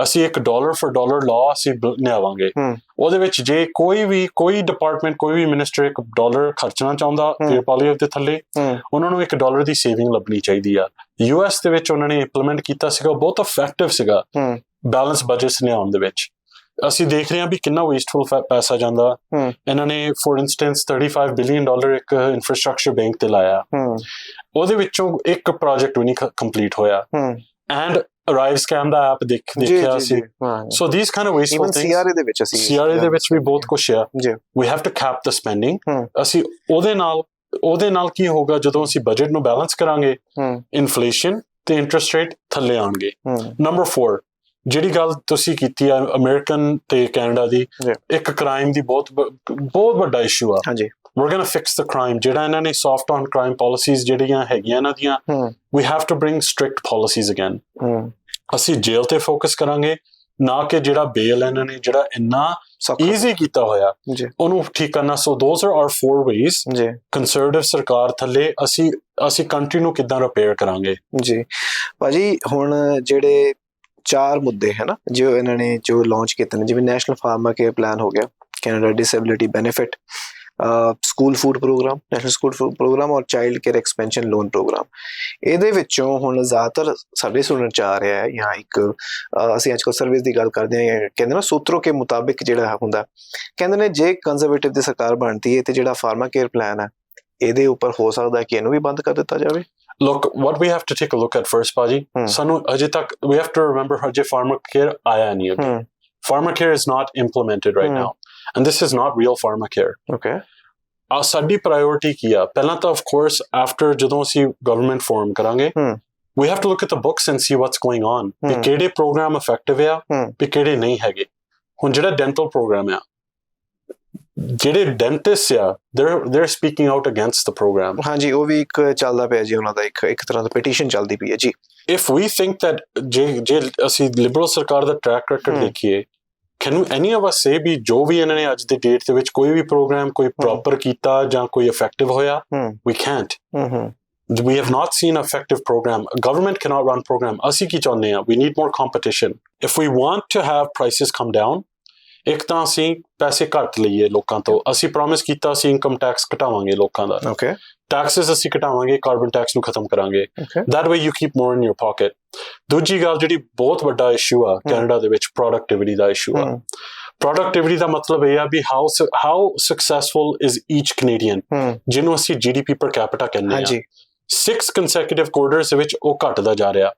ਅਸੀਂ ਇੱਕ ਡਾਲਰ ਫॉर ਡਾਲਰ ਲਾਅ ਅਸੀਂ ਬ- ਲਿਆਵਾਂਗੇ। ਹਮ। ਉਹਦੇ ਵਿੱਚ ਜੇ ਕੋਈ ਵੀ ਕੋਈ ਡਿਪਾਰਟਮੈਂਟ ਕੋਈ ਵੀ ਮਿਨਿਸਟਰ ਇੱਕ ਡਾਲਰ ਖਰਚਣਾ ਚਾਹੁੰਦਾ ਪਾਲੀਅਰ ਦੇ ਥੱਲੇ ਉਹਨਾਂ ਨੂੰ ਇੱਕ ਡਾਲਰ ਦੀ ਸੇਵਿੰਗ ਲੱਭਣੀ ਚਾਹੀਦੀ ਆ। ਯੂਐਸ ਦੇ ਵਿੱਚ ਉਹਨਾਂ ਨੇ ਇੰਪਲੀਮੈਂਟ ਕੀਤਾ ਸੀਗਾ ਬਹੁਤ ਇਫੈਕਟਿਵ ਸੀਗਾ। ਬੈਲੈਂਸ ਬਜਟਸ ਲਿਆਉਣ ਦੇ ਵਿੱਚ। ਅਸੀਂ ਦੇਖ ਰਹੇ ਹਾਂ ਵੀ ਕਿੰਨਾ ਵੇਸਟਫੁਲ ਪੈਸਾ ਜਾਂਦਾ। ਇਹਨਾਂ ਨੇ ਫੋਰ ਇਨਸਟੈਂਸ 35 ਬਿਲੀਅਨ ਡਾਲਰ ਇੱਕ ਇਨਫਰਾਸਟ੍ਰਕਚਰ ਬੈਂਕ ਤੇ ਲਾਇਆ। ਉਹਦੇ ਵਿੱਚੋਂ ਇੱਕ ਪ੍ਰੋਜੈਕਟ ਵੀ ਨਹੀਂ ਕੰਪਲੀਟ ਹੋਇਆ। ਐਂਡ ਅਰਾਈਵ ਸਕੈਮ ਦਾ ਐਪ ਦੇਖ ਦੇਖਿਆ ਸੀ। So these kind of wasteful things CRA ਦੇ ਵਿੱਚ ਅਸੀਂ ਸੀਆਰਏ ਦੇ ਵਿੱਚ ਵੀ ਬਹੁਤ ਕੁਝ ਆ ਜੀ। We have to cap the spending. ਅਸੀਂ ਉਹਦੇ ਨਾਲ ਉਹਦੇ ਨਾਲ ਕੀ ਹੋਊਗਾ? ਜਦੋਂ ਅਸੀਂ ਬਜਟ ਨੂੰ ਬੈਲੈਂਸ ਕਰਾਂਗੇ ਇਨਫਲੇਸ਼ਨ ਤੇ ਇੰਟਰਸਟ ਰੇਟ ਥੱਲੇ ਆਣਗੇ ਨੰਬਰ 4 ਜਿਹੜੀ ਗੱਲ ਤੁਸੀਂ ਕੀਤੀ ਆ ਅਮਰੀਕਨ ਤੇ ਕੈਨੇਡਾ ਦੀ। ਇੱਕ ਕ੍ਰਾਈਮ ਦੀ ਬਹੁਤ ਬਹੁਤ ਵੱਡਾ ਇਸ਼ੂ ਆ। ਹਾਂਜੀ। We're going to fix the crime. ਜਿਹੜਾ ਇਹਨਾਂ ਨੇ soft on crime policies ਜਿਹੜੀਆਂ ਹੈਗੀਆਂ ਇਹਨਾਂ ਦੀਆਂ we have to bring strict policies again. ਅਸੀਂ ਜੇਲ੍ਹ ਤੇ ਫੋਕਸ ਕਰਾਂਗੇ ਨਾ ਕਿ ਜਿਹੜਾ ਬੇਲ ਇਹਨਾਂ ਨੇ ਜਿਹੜਾ ਇੰਨਾ ਈਜ਼ੀ ਕੀਤਾ ਹੋਇਆ ਉਹਨੂੰ ਠੀਕ ਕਰਨਾ। So those are our four ways ਜੀ। ਕੰਸਰਵੇਟਿਵ ਸਰਕਾਰ ਥੱਲੇ ਅਸੀਂ ਅਸੀਂ ਕੰਟਰੀ ਨੂੰ ਕਿੱਦਾਂ ਰਿਪੇਅਰ ਕਰਾਂਗੇ? ਜੀ। ਭਾਜੀ ਹੁਣ ਜਿਹੜੇ ਚਾਰ ਮੁੱਦੇ ਹੈ ਨਾ ਜੋ ਇਹਨਾਂ ਨੇ ਜੋ ਲਾਂਚ ਕੀਤੇ ਨੇ ਜਿਵੇਂ ਨੈਸ਼ਨਲ ਫਾਰਮਾ ਕੇਅਰ ਪਲਾਨ ਹੋ ਗਿਆ Canada disability benefit school food programme national school food programme ਔਰ child care expansion loan programme ਇਹਦੇ ਵਿੱਚੋਂ ਹੁਣ ਜ਼ਿਆਦਾਤਰ ਸਾਡੇ ਸੁਣਨ ਚ ਆ ਰਿਹਾ ਹੈ ਜਾਂ ਇੱਕ ਅਸੀਂ ਅੱਜਕੱਲ ਸਰਵਿਸ ਦੀ ਗੱਲ ਕਰਦੇ ਹਾਂ ਕਹਿੰਦੇ ਨਾ ਸੂਤਰੋ ਕੇ ਮੁਤਾਬਿਕ ਜਿਹੜਾ ਹੁੰਦਾ ਕਹਿੰਦੇ ਨੇ ਜੇ ਕੰਜ਼ਰਵੇਟਿਵ ਦੀ ਸਰਕਾਰ ਬਣਦੀ ਹੈ ਤੇ ਜਿਹੜਾ ਫਾਰਮਾ ਕੇਅਰ ਪਲਾਨ ਹੈ ਇਹਦੇ ਉੱਪਰ ਹੋ ਸਕਦਾ ਕਿ ਇਹਨੂੰ ਵੀ ਬੰਦ ਕਰ ਦਿੱਤਾ ਜਾਵੇ? Look what we have to take a look at first ਭਾਜੀ Hmm. ਸਾਨੂੰ ਅਜੇ ਤੱਕ we have to remember ਹਜੇ pharmacare ਆਇਆ ਨਹੀਂ ਹੈ। ਹੂੰ pharmacare is not implemented right Hmm. now and this is not real pharmacare okay ਆ ਸਾਡੀ ਪ੍ਰਾਇੋਰਟੀ ਕੀ ਆ? ਪਹਿਲਾਂ ਤਾਂ ਆਫ ਕੋਰਸ ਆਫਟਰ ਜਦੋਂ ਅਸੀਂ ਗਵਰਨਮੈਂਟ ਫਾਰਮ ਕਰਾਂਗੇ we have to look at the books and see what's going on ਵੀ. ਕਿਹੜੇ ਪ੍ਰੋਗਰਾਮ ਇਫੈਕਟਿਵ ਆ. ਵੀ ਕਿਹੜੇ ਨਹੀਂ ਹੈਗੇ। ਹੁਣ ਜਿਹੜਾ ਡੈਂਟਲ ਪ੍ਰੋਗਰਾਮ ਆ ਜਿਹੜੇ ਡੈਂਟਿਸਟ ਆ they're they're speaking out against the program. ਹਾਂਜੀ ਉਹ ਵੀ ਇੱਕ ਚੱਲਦਾ ਪਿਆ ਜੀ ਉਹਨਾਂ ਦਾ ਇੱਕ ਇੱਕ ਤਰ੍ਹਾਂ ਦਾ ਪਟੀਸ਼ਨ ਚੱਲਦੀ ਪਈ ਹੈ ਜੀ। If we think that ਜੇ ਜੇ ਅਸੀਂ ਲਿਬਰਲ ਸਰਕਾਰ ਦਾ ਟਰੈਕ ਰਿਕਾਰਡ. ਦੇਖੀਏ can any of us say ਵੀ ਜੋ ਵੀ ਇਹਨਾਂ ਨੇ ਅੱਜ ਦੇ ਡੇਟ ਦੇ ਵਿੱਚ ਕੋਈ ਵੀ ਪ੍ਰੋਗਰਾਮ ਕੋਈ ਪ੍ਰੋਪਰ ਕੀਤਾ ਜਾਂ ਕੋਈ ਇਫੈਕਟਿਵ ਹੋਇਆ ਹੂੰ we can't ਹੂੰ ਹੂੰ we have not seen effective program a government cannot run program ਅਸੀਂ ਕੀ ਚਾਹੁੰਦੇ ਹਾਂ we need more competition if we want to have prices come down ਇੱਕ ਤਾਂ ਅਸੀਂ ਪੈਸੇ ਘੱਟ ਲਈਏ ਲੋਕਾਂ ਤੋਂ। ਅਸੀਂ ਪ੍ਰੋਮਿਸ ਕੀਤਾ ਅਸੀਂ ਇਨਕਮ ਟੈਕਸ ਘਟਾਵਾਂਗੇ ਲੋਕਾਂ ਦਾ। ਓਕੇ ਟੈਕਸਸ ਅਸੀਂ ਘਟਾਵਾਂਗੇ ਕਾਰਬਨ ਟੈਕਸ ਨੂੰ ਖਤਮ ਕਰਾਂਗੇ। That way you keep more in your pocket ਦੂਜੀ ਗੱਲ ਜਿਹੜੀ ਬਹੁਤ ਵੱਡਾ ਇਸ਼ੂ ਆ ਕੈਨੇਡਾ ਦੇ ਵਿੱਚ ਪ੍ਰੋਡਕਟਿਵਿਟੀ ਦਾ ਇਸ਼ੂ ਆ। ਪ੍ਰੋਡਕਟਿਵਿਟੀ ਦਾ ਮਤਲਬ ਇਹ ਆ ਵੀ how how successful is each Canadian ਜਿਹਨੂੰ ਅਸੀਂ ਜੀਡੀਪੀ ਪਰ ਕੈਪੀਟਾ ਕਹਿੰਦੇ ਆ। ਹਾਂਜੀ। 6 consecutive quarters ਦੇ ਵਿੱਚ ਉਹ ਘਟਦਾ ਜਾ ਰਿਹਾ।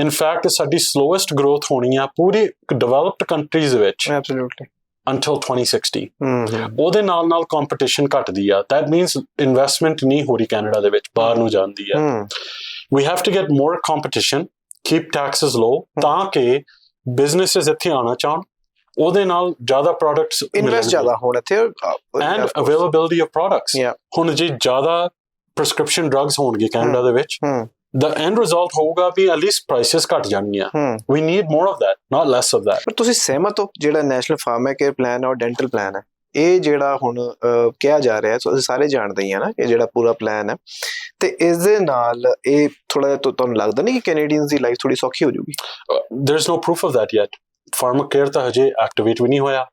ਇਨ ਫੈਕਟ ਸਾਡੀ ਸਲੋਐਸਟ ਗਰੋਥ ਹੋਣੀ ਆ ਪੂਰੀ ਡਿਵੈਲਪਡ ਕੰਟਰੀਜ਼ ਵਿੱਚ ਐਬਸੋਲੂਟਲੀ until 2060 ਹੂੰ ਹੂੰ ਉਹਦੇ ਨਾਲ ਨਾਲ ਕੰਪੀਟੀਸ਼ਨ ਘਟਦੀ ਆ। That means ਇਨਵੈਸਟਮੈਂਟ ਨਹੀਂ ਹੋ ਰਹੀ ਕੈਨੇਡਾ ਦੇ ਵਿੱਚ ਬਾਹਰ ਨੂੰ ਜਾਂਦੀ ਆ। ਹੂੰ we have to get more competition keep taxes low ਤਾਂ ਕਿ businesses ਇੱਥੇ ਆਉਣਾ ਚਾਹਣ। ਉਹਦੇ ਨਾਲ ਜ਼ਿਆਦਾ products ਇਨਵੈਸਟ ਜ਼ਿਆਦਾ ਹੋਣ ਇੱਥੇ availability of products Yeah. ਹੁਣ ਜੇ ਜ਼ਿਆਦਾ prescription drugs ਹੋਣਗੇ ਕੈਨੇਡਾ ਦੇ ਵਿੱਚ the end result ਹੋਊਗਾ ਵੀ least prices ਘਟ ਜਾਣਗੀਆਂ। we need more of that not less of that ਪਰ ਤੁਸੀਂ ਸਹਿਮਤ ਹੋ ਜਿਹੜਾ national pharmacare plan or dental plan ਹੈ ਇਹ ਜਿਹੜਾ ਹੁਣ ਕਿਹਾ ਜਾ ਰਿਹਾ ਹੈ ਸੋ ਅਸੀਂ ਸਾਰੇ ਜਾਣਦੇ ਹੀ ਆ ਨਾ ਇਹ ਜਿਹੜਾ ਪੂਰਾ ਪਲਾਨ ਹੈ ਤੇ ਇਸ ਦੇ ਨਾਲ ਇਹ ਥੋੜਾ ਜਿਹਾ ਤੁਹਾਨੂੰ ਲੱਗਦਾ ਨਹੀਂ ਕਿ ਕੈਨੇਡੀਅਨਸ ਦੀ ਲਾਈਫ ਥੋੜੀ ਸੌਖੀ ਹੋ ਜਾਊਗੀ? Uh, there's no proof of that yet pharmacare ਤਾਂ ਹਜੇ ਐਕਟੀਵੇਟ ਵੀ ਨਹੀਂ ਹੋਇਆ।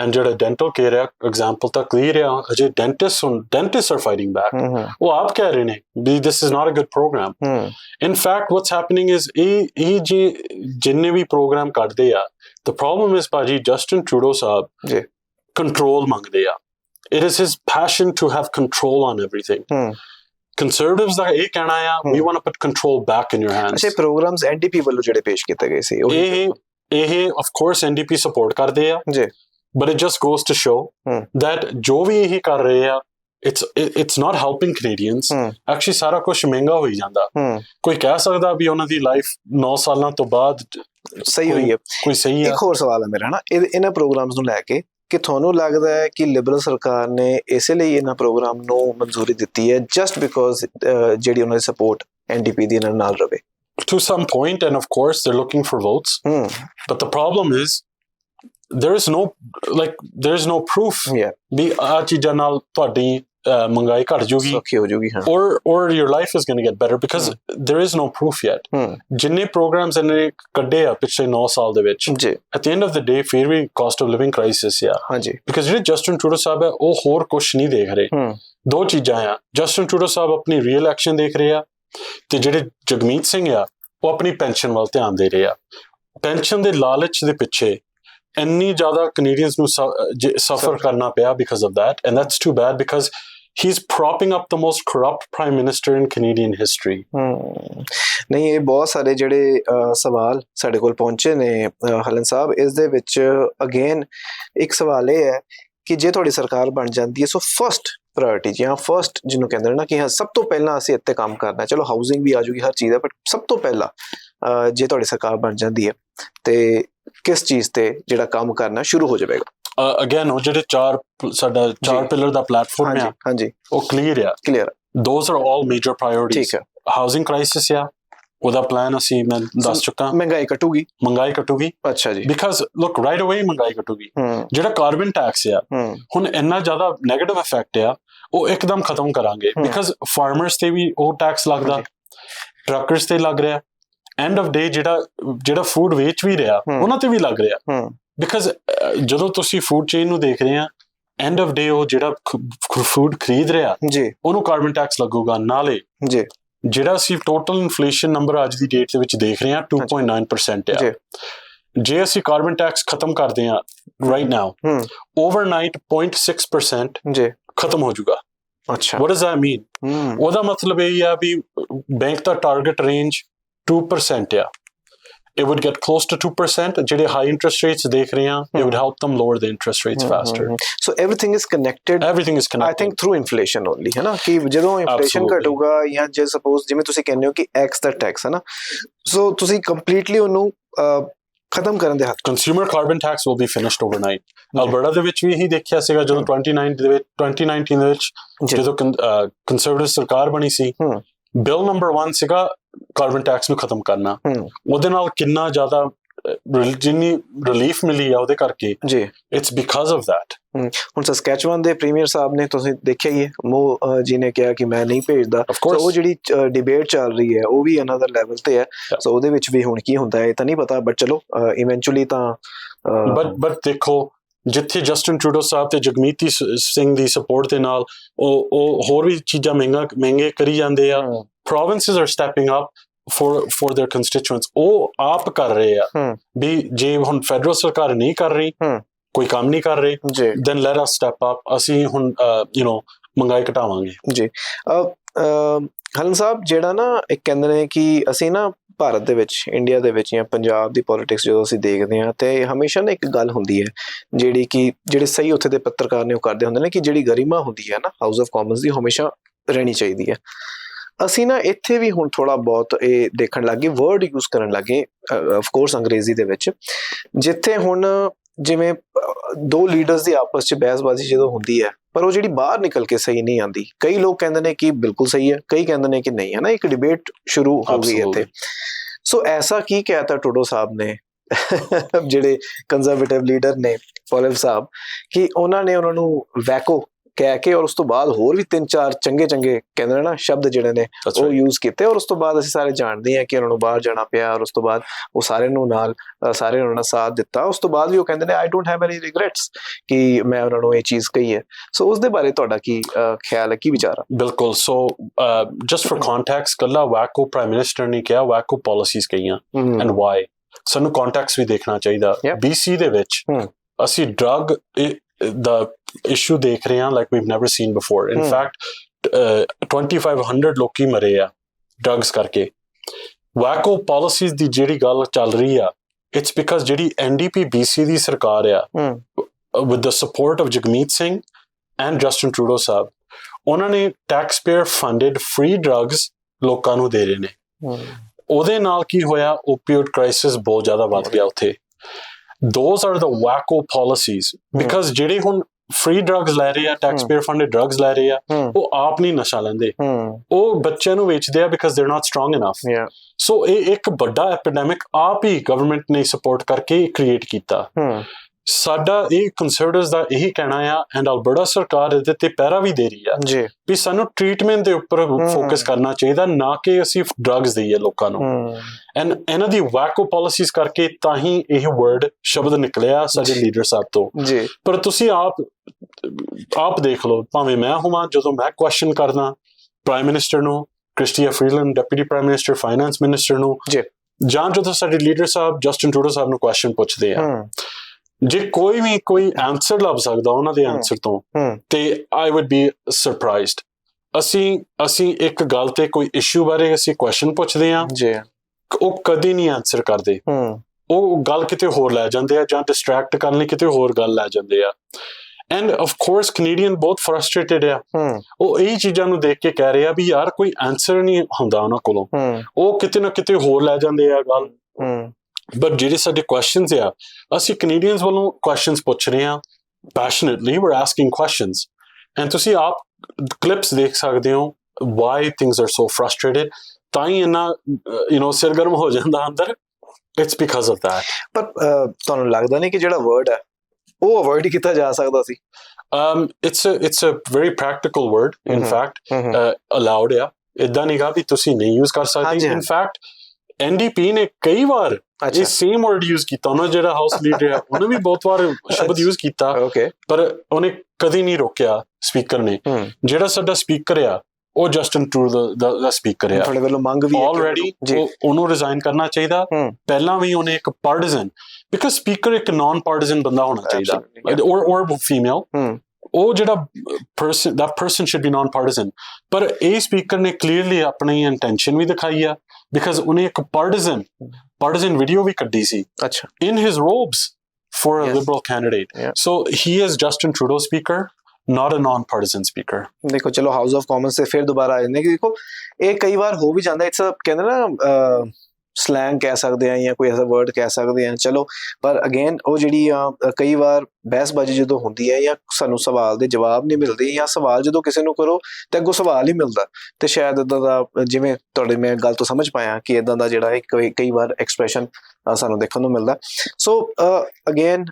ਐਂਡ ਜਿਹੜਾ ਡੈਂਟਲ ਕੇਅਰ ਹੈ ਐਗਜ਼ਾਮਪਲ ਤਾਂ ਕਲੀਅਰ ਹੈ ਹਜੇ ਡੈਂਟਿਸਟ ਹੁਣ ਡੈਂਟਿਸਟ ਆਰ ਫਾਈਟਿੰਗ ਬੈਕ ਉਹ ਆਪ ਕਹਿ ਰਹੇ ਨੇ ਵੀ this is not a good program. ਹੂੰ। In fact what's happening is ਇਹ ਇਹ ਜੇ ਜਿੰਨੇ ਵੀ ਪ੍ਰੋਗਰਾਮ ਕੱਢਦੇ ਆ the problem is ਭਾਜੀ Justin Trudeau Sahib ji. Control ਮੰਗਦੇ ਆ। It is his passion to have control on everything. ਹੂੰ। Conservatives ਦਾ ਇਹ ਕਹਿਣਾ ਆ hmm. want to put control back in your hands. ਅੱਛਾ ਪ੍ਰੋਗਰਾਮਸ ਐਨਡੀਪੀ ਵੱਲੋਂ ਜਿਹੜੇ ਪੇਸ਼ ਕੀਤੇ ਗਏ ਸੀ ਉਹੀ- ਇਹ ਇਹ ਆਫ ਕੋਰਸ ਐਨਡੀਪੀ ਸਪੋਰਟ ਕਰਦੇ ਆ। ਜੀ। But it just goes to show hmm. that ਜੋ ਵੀ ਇਹ ਕਰ ਰਹੇ ਆ it's it- it's not helping Canadians. ਹੂੰ actually ਸਾਰਾ ਕੁਝ ਮਹਿੰਗਾ ਹੋਈ ਜਾਂਦਾ। ਹੂੰ ਕੋਈ ਕਹਿ ਸਕਦਾ ਵੀ ਉਹਨਾਂ ਦੀ ਲਾਈਫ 9 ਸਾਲਾਂ ਤੋਂ ਬਾਅਦ ਸਹੀ ਹੋਈ ਹੈ। ਕੋਈ ਸਹੀ ਆ ਇੱਕ ਹੋਰ ਸਵਾਲ ਹੈ ਮੇਰਾ ਨਾ। ਇਹ- ਇਹਨਾਂ ਪ੍ਰੋਗਰਾਮਸ ਨੂੰ ਲੈ ਕੇ ਕਿ ਤੁਹਾਨੂੰ ਲੱਗਦਾ ਹੈ ਕਿ ਲਿਬਰਲ ਸਰਕਾਰ ਨੇ ਇਸੇ ਲਈ ਇਹਨਾਂ ਪ੍ਰੋਗਰਾਮ ਨੂੰ ਮਨਜ਼ੂਰੀ ਦਿੱਤੀ ਹੈ ਜਸਟ ਬਿਕੋਜ਼ ਜਿਹੜੀ ਉਹਨਾਂ ਦੀ ਸਪੋਰਟ ਐਨਡੀਪੀ ਦੀ ਇਹਨਾਂ ਨਾਲ ਰਵੇ? To some point and of course they're looking for votes. ਹੂੰ but the problem is there is no like there is no proof Yeah. ਵੀ ਆ ਚੀਜ਼ਾਂ ਨਾਲ ਤੁਹਾਡੀ ਅਹ, ਮਹਿੰਗਾਈ ਘਟ ਜੂਗੀ ਸੌਖੀ ਹੋ ਜਾਊਗੀ ਹਾਂ। or or your life is going to get better because there is no proof yet ਹੂੰ। ਜਿੰਨੇ ਪ੍ਰੋਗਰਾਮਸ ਇਹਨੇ ਕੱਢੇ ਆ ਪਿਛਲੇ 9 ਸਾਲ ਦੇ ਵਿੱਚ ਜੀ। at the end of the day ਫਿਰ ਵੀ cost of living crisis ਆ। ਹਾਂਜੀ। Because ਜਿਹੜੇ ਜਸਟਨ ਟਰੂਡੋ ਸਾਹਿਬ ਹੈ ਉਹ ਹੋਰ ਕੁਝ ਨਹੀਂ ਦੇਖ ਰਹੇ। ਦੋ ਚੀਜ਼ਾਂ ਆ। ਜਸਟਨ ਟਰੂਡੋ ਸਾਹਿਬ ਆਪਣੀ ਰੀਅਲ ਐਕਸ਼ਨ ਦੇਖ ਰਹੇ ਆ ਤੇ ਜਿਹੜੇ ਜਗਮੀਤ ਸਿੰਘ ਆ ਉਹ ਆਪਣੀ ਪੈਨਸ਼ਨ ਵੱਲ ਧਿਆਨ ਦੇ ਰਹੇ ਆ। ਪੈਨਸ਼ਨ ਦੇ ਲਾਲਚ ਦੇ ਪਿੱਛੇ ਇੰਨੀ ਜ਼ਿਆਦਾ ਕੈਨੇਡੀਅਨਸ ਨੂੰ ਸਫਰ. ਕਰਨਾ ਪਿਆ because of that and that's too bad because he's propping up the most corrupt prime minister in Canadian history. ਨਹੀਂ ਇਹ ਬਹੁਤ ਸਾਰੇ ਜਿਹੜੇ ਸਵਾਲ ਸਾਡੇ ਕੋਲ ਪਹੁੰਚੇ ਨੇ ਹਲਨ ਸਾਹਿਬ। ਇਸ ਦੇ ਵਿੱਚ ਅਗੇਨ ਇੱਕ ਸਵਾਲ ਇਹ ਹੈ ਕਿ ਜੇ ਤੁਹਾਡੀ ਸਰਕਾਰ ਬਣ ਜਾਂਦੀ ਹੈ ਸੋ ਫਰਸਟ ਪ੍ਰਾਇੋਰਟੀ ਜਾਂ ਫਰਸਟ ਜਿਹਨੂੰ ਕਹਿੰਦੇ ਨੇ ਨਾ ਕਿ ਹਾਂ ਸਭ ਤੋਂ ਪਹਿਲਾਂ ਅਸੀਂ ਇੱਥੇ ਕੰਮ ਕਰਨਾ ਚਲੋ ਹਾਊਸਿੰਗ ਵੀ ਆ ਜੂਗੀ ਹਰ ਚੀਜ਼ ਹੈ ਬਟ ਸਭ ਤੋਂ ਪਹਿਲਾਂ ਜੇ ਤੁਹਾਡੀ ਸਰਕਾਰ ਬਣ ਜਾਂਦੀ ਹੈ ਤੇ ਕਿਸ ਚੀਜ਼ ਤੇ ਜਿਹੜਾ ਕੰਮ ਕਰਨਾ ਸ਼ੁਰੂ ਹੋ ਜਾਵੇਗਾ? ਅਗੇਨ ਉਹ ਜਿਹੜੇ ਚਾਰ ਸਾਡਾ ਚਾਰ। ਪਿਲਰ ਦਾ ਪਲੇਟਫਾਰਮ ਆ ਹਾਂਜੀ ਉਹ ਕਲੀਅਰ ਆ। Clear those are all major priorities ਠੀਕ ਹੈ ਹਾਊਸਿੰਗ ਕ੍ਰਾਈਸਿਸ ਆ ਉਹਦਾ ਪਲਾਨ ਅਸੀਂ ਮੈਂ ਦੱਸ ਚੁੱਕਾ। ਮਹਿੰਗਾਈ ਘਟੂਗੀ। ਮਹਿੰਗਾਈ ਘਟੂਗੀ। ਅੱਛਾ ਜੀ। ਬਿਕਾਜ਼ ਲੁੱਕ ਰਾਈਟ ਅਵੇ ਮਹਿੰਗਾਈ ਘਟੂਗੀ। ਹੂੰ। ਜਿਹੜਾ ਕਾਰਬਨ ਟੈਕਸ ਆ ਹੂੰ। ਹੁਣ ਇੰਨਾ ਜ਼ਿਆਦਾ 네ਗੇਟਿਵ ਇਫੈਕਟ ਆ ਉਹ ਇੱਕਦਮ ਖਤਮ ਕਰਾਂਗੇ। ਬਿਕਾਜ਼ ਫਾਰਮਰਸ ਤੇ ਵੀ ਉਹ ਟੈਕਸ ਲੱਗਦਾ। ਟਰੱਕਰਸ ਤੇ ਲੱਗ ਰਿਹਾ। ਐਂਡ ਆਫ ਡੇ ਜਿਹੜਾ ਜਿਹੜਾ ਫੂਡ ਵੇਚ ਵੀ ਰਿਹਾ। ਉਹਨਾਂ ਤੇ ਵੀ ਲੱਗ ਰਿਹਾ। ਹੂੰ। ਬਿਕਾਜ਼ ਜਦੋਂ ਤੁਸੀਂ ਫੂਡ ਚੇਨ ਨੂੰ ਦੇਖ ਰਹੇ ਆ ਐਂਡ ਆਫ ਡੇ ਉਹ ਜਿਹੜਾ ਫੂਡ ਖਰੀਦ ਰਿਹਾ ਜੀ। ਉਹਨੂੰ ਕਾਰਬਨ ਟੈਕਸ ਲੱਗੂਗਾ ਨਾਲੇ। ਜੀ। ਜਿਹੜਾ ਅਸੀਂ ਟੋਟਲ ਇਨਫਲੇਸ਼ਨ ਨੰਬਰ ਅੱਜ ਦੀ ਡੇਟ ਦੇ ਵਿੱਚ ਦੇਖ ਰਹੇ ਹਾਂ 2.9% ਜੀ। ਆ। ਜੇ। ਅਸੀਂ ਕਾਰਬਨ ਟੈਕਸ ਖਤਮ ਕਰਦੇ ਹਾਂ। ਰਾਈਟ ਨਾਓ ਹੂੰ ਓਵਰਨਾਈਟ 0.6% ਜੀ। ਖਤਮ ਹੋ ਜਾਊਗਾ। ਅੱਛਾ। What does mean? ਹੂੰ। ਉਹਦਾ ਮਤਲਬ ਇਹ ਆ ਵੀ ਬੈਂਕ ਦਾ ਟਾਰਗੇਟ ਰੇਂਜ 2% ਆ it would get close to 2% ਜਿਹੜੇ high interest rates ਦੇਖ ਰਹੇ ਹਾਂ it would help them lower the interest rates faster so everything is connected everything is connected i think through inflation only ਹੈ ਨਾ ਕਿ ਜਦੋਂ ਇਨਫਲੇਸ਼ਨ ਘਟੂਗਾ ਜਾਂ ਜੇ ਸਪੋਜ਼ ਜਿਵੇਂ ਤੁਸੀਂ ਕਹਿੰਦੇ ਹੋ ਕਿ x ਦਾ ਟੈਕਸ ਹੈ ਨਾ ਸੋ ਤੁਸੀਂ ਕੰਪਲੀਟਲੀ ਉਹਨੂੰ ਖਤਮ ਕਰਨ ਦੇ ਹੱਥ consumer carbon tax will be finished overnight Alberta ਦੇ ਵਿੱਚ ਵੀ ਇਹੀ ਦੇਖਿਆ ਸੀਗਾ ਜਦੋਂ 29 ਦੇ ਵਿੱਚ 2019 ਦੇ ਵਿੱਚ ਜਦੋਂ ਕੰਸਰਵੇਟਿਵ ਸਰਕਾਰ ਬਣੀ ਸੀ ਬਿੱਲ ਨੰਬਰ 1 ਸੀਗਾ ਕਾਰਬਨ ਟੈਕਸ ਨੂੰ ਖਤਮ ਕਰਨਾ। ਉਹਦੇ ਨਾਲ ਕਿੰਨਾ ਜ਼ਿਆਦਾ ਜਿੰਨੀ ਰਿਲੀਫ ਮਿਲੀ ਆ ਉਹਦੇ ਕਰਕੇ ਜੀ। ਇਟਸ ਬਿਕਾਜ਼ ਆਫ that ਹੁਣ ਸਸਕੈਚੁਅਨ ਦੇ ਪ੍ਰੀਮੀਅਰ ਸਾਹਿਬ ਨੇ ਤੁਸੀਂ ਦੇਖਿਆ ਹੀ ਹੈ ਮੋ ਜੀ ਨੇ ਕਿਹਾ ਕਿ ਮੈਂ ਨਹੀਂ ਭੇਜਦਾ। ਸੋ ਉਹ ਜਿਹੜੀ ਡਿਬੇਟ ਚੱਲ ਰਹੀ ਹੈ ਉਹ ਵੀ ਅਨਦਰ ਲੈਵਲ ਤੇ ਹੈ. ਸੋ ਉਹਦੇ ਵਿੱਚ ਵੀ ਹੁਣ ਕੀ ਹੁੰਦਾ ਹੈ ਇਹ ਤਾਂ ਨਹੀਂ ਪਤਾ ਬਟ ਚਲੋ ਇਵੈਂਚੁਅਲੀ ਤਾਂ ਬਟ ਬਟ ਦੇਖੋ ਜਿੱਥੇ ਜਸਟਿਨ ਟਰੂਡੋ ਸਾਹਿਬ ਤੇ ਜਗਮੀਤ ਸਿੰਘ ਦੀ ਸਪੋਰਟ ਦੇ ਨਾਲ ਉਹ ਉਹ ਹੋਰ ਵੀ ਚੀਜ਼ਾਂ ਮਹਿੰਗਾ ਮਹਿੰਗੇ ਕਰੀ ਜਾਂਦੇ ਆ। Provinces are stepping up for for their constituents. ਉਹ ਆਪ ਕਰ ਰਹੇ ਆ। ਵੀ ਜੇ ਹੁਣ ਫੈਡਰਲ ਸਰਕਾਰ ਨਹੀਂ ਕਰ ਰਹੀ। ਕੋਈ ਕੰਮ ਨਹੀਂ ਕਰ ਰਹੀ then let us step up. ਅਸੀਂ ਹੁਣ ਯੂ نو ਮੰਗਾਈ ਘਟਾਵਾਂਗੇ ਜੀ ਹਲਨ ਸਾਹਿਬ ਜਿਹੜਾ ਨਾ ਇੱਕ ਕਹਿੰਦੇ ਨੇ ਕਿ ਅਸੀਂ ਨਾ ਭਾਰਤ ਦੇ ਵਿੱਚ ਇੰਡੀਆ ਦੇ ਵਿੱਚ ਜਾਂ ਪੰਜਾਬ ਦੀ ਪੋਲਿਟਿਕਸ ਜਦੋਂ ਅਸੀਂ ਦੇਖਦੇ ਹਾਂ ਤੇ ਹਮੇਸ਼ਾ ਨਾ ਇੱਕ ਗੱਲ ਹੁੰਦੀ ਹੈ ਜਿਹੜੀ ਕਿ ਜਿਹੜੇ ਸਹੀ ਉੱਥੇ ਦੇ ਪੱਤਰਕਾਰ ਨੇ ਉਹ ਕਰਦੇ ਹੁੰਦੇ ਨੇ ਕਿ ਜਿਹੜੀ ਗਰਿਮਾ ਹੁੰਦੀ ਹੈ ਨਾ ਹਾਊਸ ਆਫ ਕਾਮਨਸ ਦੀ ਹਮੇਸ਼ਾ ਰਹਿਣੀ ਚਾਹੀਦੀ ਹੈ ਅਸੀਂ ਨਾ ਇੱਥੇ ਵੀ ਹੁਣ ਥੋੜਾ ਬਹੁਤ ਇਹ ਦੇਖਣ ਲੱਗੇ ਵਰਡ ਯੂਜ਼ ਕਰਨ ਲੱਗੇ ਆਫ ਕੋਰਸ ਅੰਗਰੇਜ਼ੀ ਦੇ ਵਿੱਚ ਜਿੱਥੇ ਹੁਣ ਜਿਵੇਂ ਦੋ ਲੀਡਰਸ ਦੀ ਆਪਸ 'ਚ ਬਹਿਸਬਾਜ਼ੀ ਜਦੋਂ ਹੁੰਦੀ ਹੈ ਪਰ ਉਹ ਜਿਹੜੀ ਬਾਹਰ ਨਿਕਲ ਕੇ ਸਹੀ ਨਹੀਂ ਆਂਦੀ ਕਈ ਲੋਕ ਕਹਿੰਦੇ ਨੇ ਕਿ ਬਿਲਕੁਲ ਸਹੀ ਹੈ ਕਈ ਕਹਿੰਦੇ ਨੇ ਕਿ ਨਹੀਂ ਹੈ ਨਾ ਇੱਕ ਡਿਬੇਟ ਸ਼ੁਰੂ ਹੋ ਗਈ Absolutely. ਇੱਥੇ ਸੋ ਐਸਾ ਕੀ ਕਹਿਤਾ ਟੋਡੋ ਸਾਹਿਬ ਨੇ? ਜਿਹੜੇ ਕੰਜ਼ਰਵੇਟਿਵ ਲੀਡਰ ਨੇ ਪੋਲਵ ਸਾਹਿਬ ਕਿ ਉਹਨਾਂ ਨੇ ਉਹਨਾਂ ਨੂੰ ਵੈਕੋ ਕਹਿ ਕੇ ਔਰ ਉਸ ਤੋਂ ਬਾਅਦ ਹੋਰ ਵੀ ਤਿੰਨ ਚਾਰ ਚੰਗੇ ਚੰਗੇ ਕਹਿੰਦੇ ਨੇ ਨਾ ਸ਼ਬਦ ਜਿਹੜੇ ਨੇ ਉਹ. ਯੂਜ਼ ਕੀਤੇ ਔਰ ਉਸ ਤੋਂ ਬਾਅਦ ਅਸੀਂ ਸਾਰੇ ਜਾਣਦੇ ਹਾਂ ਕਿ ਉਹਨਾਂ ਨੂੰ ਬਾਹਰ ਜਾਣਾ ਪਿਆ ਔਰ ਉਸ ਤੋਂ ਬਾਅਦ ਉਹ ਸਾਰੇ ਨੂੰ ਨਾਲ ਸਾਰੇ ਉਹਨਾਂ ਨਾਲ ਸਾਥ ਦਿੱਤਾ। ਉਸ ਤੋਂ ਬਾਅਦ ਵੀ ਉਹ ਕਹਿੰਦੇ ਨੇ ਆਈ ਡੋਨਟ ਹੈਵ ਐਨੀ ਰਿਗਰੈਟਸ ਕਿ ਮੈਂ ਉਹਨਾਂ ਨੂੰ ਇਹ ਚੀਜ਼ ਕਹੀ ਹੈ। ਸੋ ਉਸ ਦੇ ਬਾਰੇ ਤੁਹਾਡਾ ਕੀ ਖਿਆਲ ਹੈ ਕੀ ਵਿਚਾਰ ਹੈ ਬਿਲਕੁਲ। ਸੋ ਜਸਟ ਫॉर ਕੰਟੈਕਸਟ ਕੱਲਾ ਵੈਕੋ ਪ੍ਰਾਈਮ ਮਿਨਿਸਟਰ ਨੇ ਕਿਹਾ ਵੈਕੋ ਪਾਲਿਸੀਜ਼ ਕਹੀਆਂ ਐਂਡ ਵਾਈ ਸਾਨੂੰ ਕੰਟੈਕਸਟ ਵੀ ਦੇਖਣਾ ਚਾਹੀਦਾ. BC ਦੇ ਵਿੱਚ. ਅਸੀਂ ਡਰਗ ਦਾ ਇਸ਼ੂ ਦੇਖ ਰਹੇ ਹਾਂ like we've never seen before in. Fact 2500 ਲੋਕੀ ਮਰੇ ਆ ਡਰਗਸ ਕਰਕੇ ਵੈਕੋ ਪਾਲਿਸੀਜ਼ ਦੀ ਜਿਹੜੀ ਗੱਲ ਚੱਲ ਰਹੀ ਆ ਇਟਸ ਬਿਕਾਜ਼ ਜਿਹੜੀ NDP BC ਦੀ ਸਰਕਾਰ ਆ with the support of Jagmeet Singh and Justin Trudeau sahib ਉਹਨਾਂ ਨੇ tax payer funded free drugs ਲੋਕਾਂ ਨੂੰ ਦੇ ਰਹੇ ਨੇ ਉਹਦੇ ਨਾਲ ਕੀ ਹੋਇਆ ਓਪੀਓਇਡ ਕ੍ਰਾਈਸਿਸ ਬਹੁਤ ਜ਼ਿਆਦਾ ਵੱਧ ਗਿਆ ਉੱਥੇ those are the wacko policies. Because ਜਿਹੜੇ ਹੁਣ ਫ੍ਰੀ ਡਰੱਗਸ ਲੈ ਰਹੇ ਆ ਟੈਕਸ। ਪੇਅਰ ਫੰਡਡ ਡਰੱਗਸ ਲੈ ਰਹੇ ਆ ਉਹ ਆਪ ਨਹੀਂ ਨਸ਼ਾ ਲੈਂਦੇ। ਉਹ ਬੱਚਿਆਂ ਨੂੰ ਵੇਚਦੇ ਆ because they are not strong enough so ਇਹ ਇੱਕ ਵੱਡਾ ਐਪੀਡੈਮਿਕ ਆਪ ਹੀ ਗਵਰਨਮੈਂਟ ਨੇ ਸਪੋਰਟ ਕਰਕੇ ਕ੍ਰੀਏਟ ਕੀਤਾ। ਸਾਡਾ ਇਹ ਕੰਸਰਵੇਟਿਵਸ ਦਾ ਇਹੀ ਕਹਿਣਾ ਆ ਐਂਡ ਅਲਬਰਟਾ ਸਰਕਾਰ ਇਹਦੇ ਤੇ ਪਹਿਰਾ ਵੀ ਦੇ ਰਹੀ ਆ ਜੀ। ਵੀ ਸਾਨੂੰ ਟ੍ਰੀਟਮੈਂਟ ਦੇ ਉੱਪਰ ਫੋਕਸ ਕਰਨਾ ਚਾਹੀਦਾ ਨਾ ਕਿ ਅਸੀਂ ਡਰੱਗਸ ਦਈਏ ਲੋਕਾਂ ਨੂੰ। ਐਂਡ ਇਹਨਾਂ ਦੀ ਵੈਕੋ ਪਾਲਿਸੀਜ਼ ਕਰਕੇ ਤਾਂ ਹੀ ਇਹ ਵਰਡ ਸ਼ਬਦ ਨਿਕਲਿਆ ਸਾਡੇ ਲੀਡਰ ਸਾਹਿਬ ਤੋਂ। ਜੀ। ਪਰ ਤੁਸੀਂ ਆਪ ਆਪ ਦੇਖ ਲਓ ਭਾਵੇਂ ਮੈਂ ਹੋਵਾਂ ਜਦੋਂ ਮੈਂ ਕੁਐਸਚਨ ਕਰਦਾ ਪ੍ਰਾਈਮ ਮਿਨਿਸਟਰ ਨੂੰ Chrystia Freeland deputy prime minister finance minister ਨੂੰ ਜੀ। ਜਾਂ ਜਦੋਂ ਸਾਡੇ ਲੀਡਰ ਸਾਹਿਬ ਜਸਟਿਨ ਟਰੂਡੋ ਸਾਹਿਬ ਨੂੰ ਕੁਐਸਚਨ ਪੁੱਛਦੇ ਆ ਜੇ ਕੋਈ ਵੀ ਕੋਈ ਆਨਸਰ ਲੱਭ ਸਕਦਾ ਉਹਨਾਂ ਦੇ। ਆਨਸਰ ਤੋਂ ਤੇ ਆਈ ਊਡ ਬੀ ਸਰਪ੍ਰਾਈਜ਼ਡ ਅਸੀਂ ਅਸੀਂ ਇੱਕ ਗੱਲ ਤੇ ਕੋਈ ਇਸ਼ੂ ਬਾਰੇ ਅਸੀਂ ਕੁਐਸਚਨ ਪੁੱਛਦੇ ਆ ਜੀ। ਉਹ ਕਦੀ ਨਹੀਂ ਆਨਸਰ ਕਰਦੇ। ਉਹ ਗੱਲ ਕਿਤੇ ਹੋਰ ਲੈ ਜਾਂਦੇ ਆ ਜਾਂ ਡਿਸਟਰੈਕਟ ਕਰਨ ਲਈ ਕਿਤੇ ਹੋਰ ਗੱਲ ਲੈ ਜਾਂਦੇ ਆ। ਐਂਡ ਆਫ ਕੋਰਸ ਕੈਨੇਡੀਅਨ ਬਹੁਤ ਫਰਸਟ੍ਰੇਟਡ ਆ। ਉਹ ਇਹ ਚੀਜ਼ਾਂ ਨੂੰ ਦੇਖ ਕੇ ਕਹਿ ਰਹੇ ਆ ਵੀ ਯਾਰ ਕੋਈ ਆਨਸਰ ਨਹੀਂ ਹੁੰਦਾ ਉਹਨਾਂ ਕੋਲੋਂ। ਉਹ ਕਿਤੇ ਨਾ ਕਿਤੇ ਹੋਰ ਲੈ ਜਾਂਦੇ ਆ ਗੱਲ। ਬਟ ਜਿਹੜੇ ਸਾਡੇ ਕੁਐਸਚਨਸ ਆ। ਅਸੀਂ ਕੈਨੇਡੀਅਨਸ ਵੱਲੋਂ ਕੁਐਸਚਨਸ ਪੁੱਛ ਰਹੇ ਆ passionately we are asking questions and ਤੁਸੀਂ ਆਪ ਕਲਿੱਪਸ ਦੇਖ ਸਕਦੇ ਹੋ why things are so frustrated ਤਾਂ ਹੀ ਇੰਨਾ ਯੂ نو ਸਰਗਰਮ ਹੋ ਜਾਂਦਾ ਅੰਦਰ। ਇਟਸ ਬਿਕਾਜ਼ ਆਫ that ਪਰ ਤੁਹਾਨੂੰ ਲੱਗਦਾ ਨਹੀਂ ਕਿ ਜਿਹੜਾ ਵਰਡ ਹੈ ਉਹ ਅਵੋਇਡ ਕੀਤਾ ਜਾ ਸਕਦਾ ਸੀ? Um it's a it's a very practical word in Mhm. fact uh, allowed ਆ। ਇਦਾਂ ਨਹੀਂਗਾ ਵੀ ਤੁਸੀਂ ਨਹੀਂ ਯੂਜ਼ ਕਰ ਸਕਦੇ। ਇਨ ਫੈਕਟ ਐਨਡੀਪੀ ਨੇ ਕਈ ਵਾਰ ਇਹ ਸੇਮ ਵਰਡ ਯੂਜ਼ ਕੀਤਾ। ਉਹਨਾਂ ਜਿਹੜਾ ਹਾਊਸ ਲੀਡਰ ਆ ਉਹਨੇ ਵੀ ਬਹੁਤ ਵਾਰ ਸ਼ਬਦ। ਯੂਜ਼ ਕੀਤਾ ਪਰ ਉਹਨੇ ਕਦੀ ਨਹੀਂ ਰੋਕਿਆ ਸਪੀਕਰ ਨੇ। ਹੂੰ। ਜਿਹੜਾ ਸਾਡਾ ਸਪੀਕਰ ਆ ਉਹ ਜਸਟਨ ਟਰੂ ਦਾ ਸਪੀਕਰ ਆ। ਤੁਹਾਡੇ ਵੱਲੋਂ ਮੰਗ ਵੀ ਹੈ ਆਲਰੇਡੀ ਉਹਨੂੰ ਰਿਜ਼ਾਈਨ ਕਰਨਾ ਚਾਹੀਦਾ। ਹੂੰ। ਪਹਿਲਾਂ ਵੀ ਉਹਨੇ ਇੱਕ ਪਾਰਟਿਜ਼ਨ ਬਿਕਾਜ਼ ਸਪੀਕਰ ਇੱਕ ਨਾਨ ਪਾਰਟਿਜ਼ਨ ਬੰਦਾ ਹੋਣਾ ਚਾਹੀਦਾ. ਔਰ ਔਰ ਫੀਮੇਲ ਹੂੰ। ਉਹ ਜਿਹੜਾ person that person should be non partisan ਪਰ ਇਹ ਸਪੀਕਰ ਨੇ ਕਲੀਅਰਲੀ ਆਪਣੀ ਇੰਟੈਂਸ਼ਨ ਵੀ ਦਿਖਾਈ ਆ। ਬਿਕਾਜ਼ ਉਹਨੇ ਇੱਕ ਪਾਰਟਿਜ਼ਨ ਪਾਰਟਿਜ਼ਨ ਵੀਡੀਓ ਵੀ ਕੱਢੀ ਸੀ ਅੱਛਾ in his robes for a Yes. liberal candidate Yeah. so he is Justin Trudeau speaker not a non partisan speaker ਦੇਖੋ ਚਲੋ ਹਾਊਸ ਆਫ ਕਾਮਨਸ ਤੇ ਫਿਰ ਦੁਬਾਰਾ ਆ ਜਾਂਦੇ ਕਿ ਦੇਖੋ ਇਹ ਕਈ ਵਾਰ ਹੋ ਵੀ ਜਾਂਦਾ ਇਟਸ ਕਹਿੰਦੇ ਨਾ ਸਲੈਂਗ ਕਹਿ ਸਕਦੇ ਆ ਜਾਂ ਕੋਈ ਐਸਾ ਵਰਡ ਕਹਿ ਸਕਦੇ ਆ ਚਲੋ ਪਰ ਅਗੇਨ ਉਹ ਜਿਹੜੀ ਆ ਕਈ ਵਾਰ ਬਹਿਸਬਾਜ਼ੀ ਜਦੋਂ ਹੁੰਦੀ ਹੈ ਜਾਂ ਸਾਨੂੰ ਸਵਾਲ ਦੇ ਜਵਾਬ ਨਹੀਂ ਮਿਲਦੇ ਜਾਂ ਸਵਾਲ ਜਦੋਂ ਕਿਸੇ ਨੂੰ ਕਰੋ ਤੇ ਅੱਗੋਂ ਸਵਾਲ ਹੀ ਮਿਲਦਾ ਤੇ ਸ਼ਾਇਦ ਇਦਾਂ ਦਾ ਜਿਵੇਂ ਤੁਹਾਡੇ ਮੈਂ ਗੱਲ ਤੋਂ ਸਮਝ ਪਾਇਆ ਕਿ ਇਦਾਂ ਦਾ ਜਿਹੜਾ ਇੱਕ ਕਈ ਵਾਰ ਐਕਸਪ੍ਰੈਸ਼ਨ ਸਾਨੂੰ ਦੇਖਣ ਨੂੰ ਮਿਲਦਾ। ਸੋ ਅਗੇਨ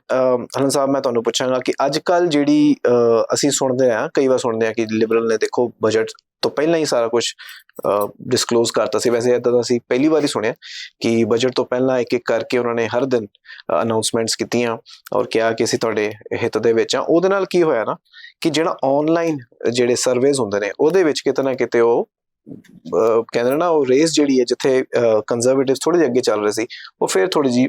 ਹਰਨ ਸਾਹਿਬ ਮੈਂ ਤੁਹਾਨੂੰ ਪੁੱਛਾਂਗਾ ਕਿ ਅੱਜ ਕੱਲ ਜਿਹੜੀ ਅ, ਅਸੀਂ ਸੁਣਦੇ ਆ ਕਈ ਵਾਰ ਸੁਣਦੇ ਆ ਕਿ ਲਿਬਰਲ ਨੇ ਦੇਖੋ ਬਜਟ ਤੋਂ ਪਹਿਲਾਂ ਹੀ ਸਾਰਾ ਕੁਝ ਡਿਸਕਲੋਜ਼ ਕਰਤਾ ਸੀ। ਵੈਸੇ ਇਦਾਂ ਦਾ ਅਸੀਂ ਪਹਿਲੀ ਵਾਰ ਸੁਣਿਆ ਕਿ ਬਜਟ ਤੋਂ ਪਹਿਲਾਂ ਇੱਕ ਇੱਕ ਕਰਕੇ ਉਹਨਾਂ ਨੇ ਹਰ ਦਿਨ ਅਨਾਉਂਸਮੈਂਟਸ ਕੀਤੀਆਂ ਔਰ ਕਿਹਾ ਕਿ ਅਸੀਂ ਤੁਹਾਡੇ ਹਿੱਤ ਦੇ ਵਿੱਚ ਆ ਉਹਦੇ ਨਾਲ ਕੀ ਹੋਇਆ ਨਾ ਕਿ ਜਿਹੜਾ ਆਨਲਾਈਨ ਜਿਹੜੇ ਸਰਵੇਜ਼ ਹੁੰਦੇ ਨੇ, ਉਹਦੇ ਵਿੱਚ ਕਿਤੇ ਨਾ ਕਿਤੇ ਉਹ ਕਹਿੰਦੇ ਨਾ ਉਹ ਰੇਸ ਜਿਹੜੀ ਹੈ ਜਿੱਥੇ ਕੰਜ਼ਰਵੇਟਿਵ ਥੋੜੇ ਜਿਹੇ ਅੱਗੇ ਚੱਲ ਰਹੇ ਸੀ, ਉਹ ਫਿਰ ਥੋੜੀ ਜੀ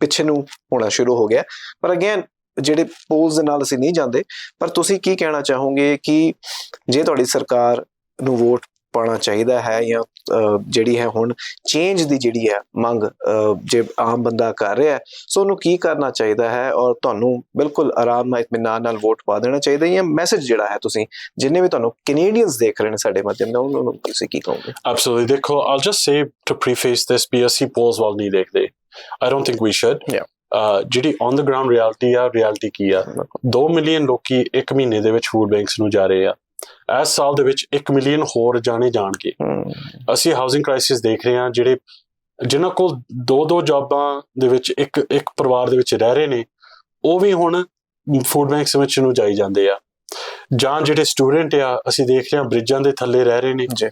ਪਿੱਛੇ ਨੂੰ ਹੋਣਾ ਸ਼ੁਰੂ ਹੋ ਗਿਆ। ਪਰ ਅਗੇਨ ਜਿਹੜੇ ਪੋਲਸ ਦੇ ਨਾਲ ਅਸੀਂ ਨਹੀਂ ਜਾਂਦੇ ਪਰ ਤੁਸੀਂ ਕੀ ਕਹਿਣਾ ਚਾਹੋਗੇ ਕਿ ਜੇ ਤੁਹਾਡੀ ਸਰਕਾਰ ਨੂੰ ਵੋਟ ਪਾਣਾ ਚਾਹੀਦਾ ਹੈ ਜਾਂ ਜਿਹੜੀ ਹੈ ਹੁਣ ਚੇਂਜ ਦੀ ਜਿਹੜੀ ਹੈ ਮੰਗ ਜੇ ਆਮ ਬੰਦਾ ਕਰ ਰਿਹਾ ਹੈ ਸੋ ਉਹਨੂੰ ਕੀ ਕਰਨਾ ਚਾਹੀਦਾ ਹੈ ਔਰ ਤੁਹਾਨੂੰ ਬਿਲਕੁਲ ਆਰਾਮ ਨਾਲ ਇਤਮਾਨ ਨਾਲ ਵੋਟ ਪਾ ਦੇਣਾ ਚਾਹੀਦਾ ਹੈ ਜਾਂ ਮੈਸੇਜ ਜਿਹੜਾ ਹੈ ਤੁਸੀਂ ਜਿੰਨੇ ਵੀ ਤੁਹਾਨੂੰ ਕੈਨੇਡੀਅਨਸ ਦੇਖ ਰਹੇ ਨੇ ਸਾਡੇ ਮਾਧਿਅਮ ਨਾਲ ਉਹਨਾਂ ਨੂੰ ਤੁਸੀਂ ਕੀ ਕਹੋਗੇ? Absolutely. ਦੇਖੋ just say to preface this ਵੀ ਅਸੀਂ polls ਵੱਲ ਨਹੀਂ ਦੇਖਦੇ think we should. Yeah. uh, ਜਿਹੜੀ on the ground reality ਆ reality ਕੀ ਆ? 2 ਮਿਲੀਅਨ ਲੋਕੀ ਇੱਕ ਮਹੀਨੇ ਦੇ ਵਿੱਚ ਫੂਡ ਬੈਂਕਸ ਨੂੰ ਜਾ ਰਹੇ ਆ। ਇਸ ਸਾਲ ਦੇ ਵਿੱਚ 1 ਮਿਲੀਅਨ ਹੋਰ ਜਾਣੇ ਜਾਣਗੇ। ਅਸੀਂ ਹਾਊਸਿੰਗ ਕ੍ਰਾਈਸਿਸ ਦੇਖ ਰਹੇ ਹਾਂ ਜਿਹੜੇ ਜਿਨ੍ਹਾਂ ਕੋਲ ਦੋ ਦੋ ਜੌਬਾਂ ਦੇ ਵਿੱਚ ਇੱਕ ਇੱਕ ਪਰਿਵਾਰ ਦੇ ਵਿੱਚ ਰਹਿ ਰਹੇ ਨੇ ਉਹ ਵੀ ਹੁਣ ਫੂਡ ਬੈਂਕਸ ਵਿੱਚ ਨੂੰ ਜਾਈ ਜਾਂਦੇ ਆ। ਜਾਂ ਜਿਹੜੇ ਸਟੂਡੈਂਟ ਆ ਅਸੀਂ ਦੇਖ ਰਹੇ ਹਾਂ ਬ੍ਰਿਜਾਂ ਦੇ ਥੱਲੇ ਰਹਿ ਰਹੇ ਨੇ। ਜੀ।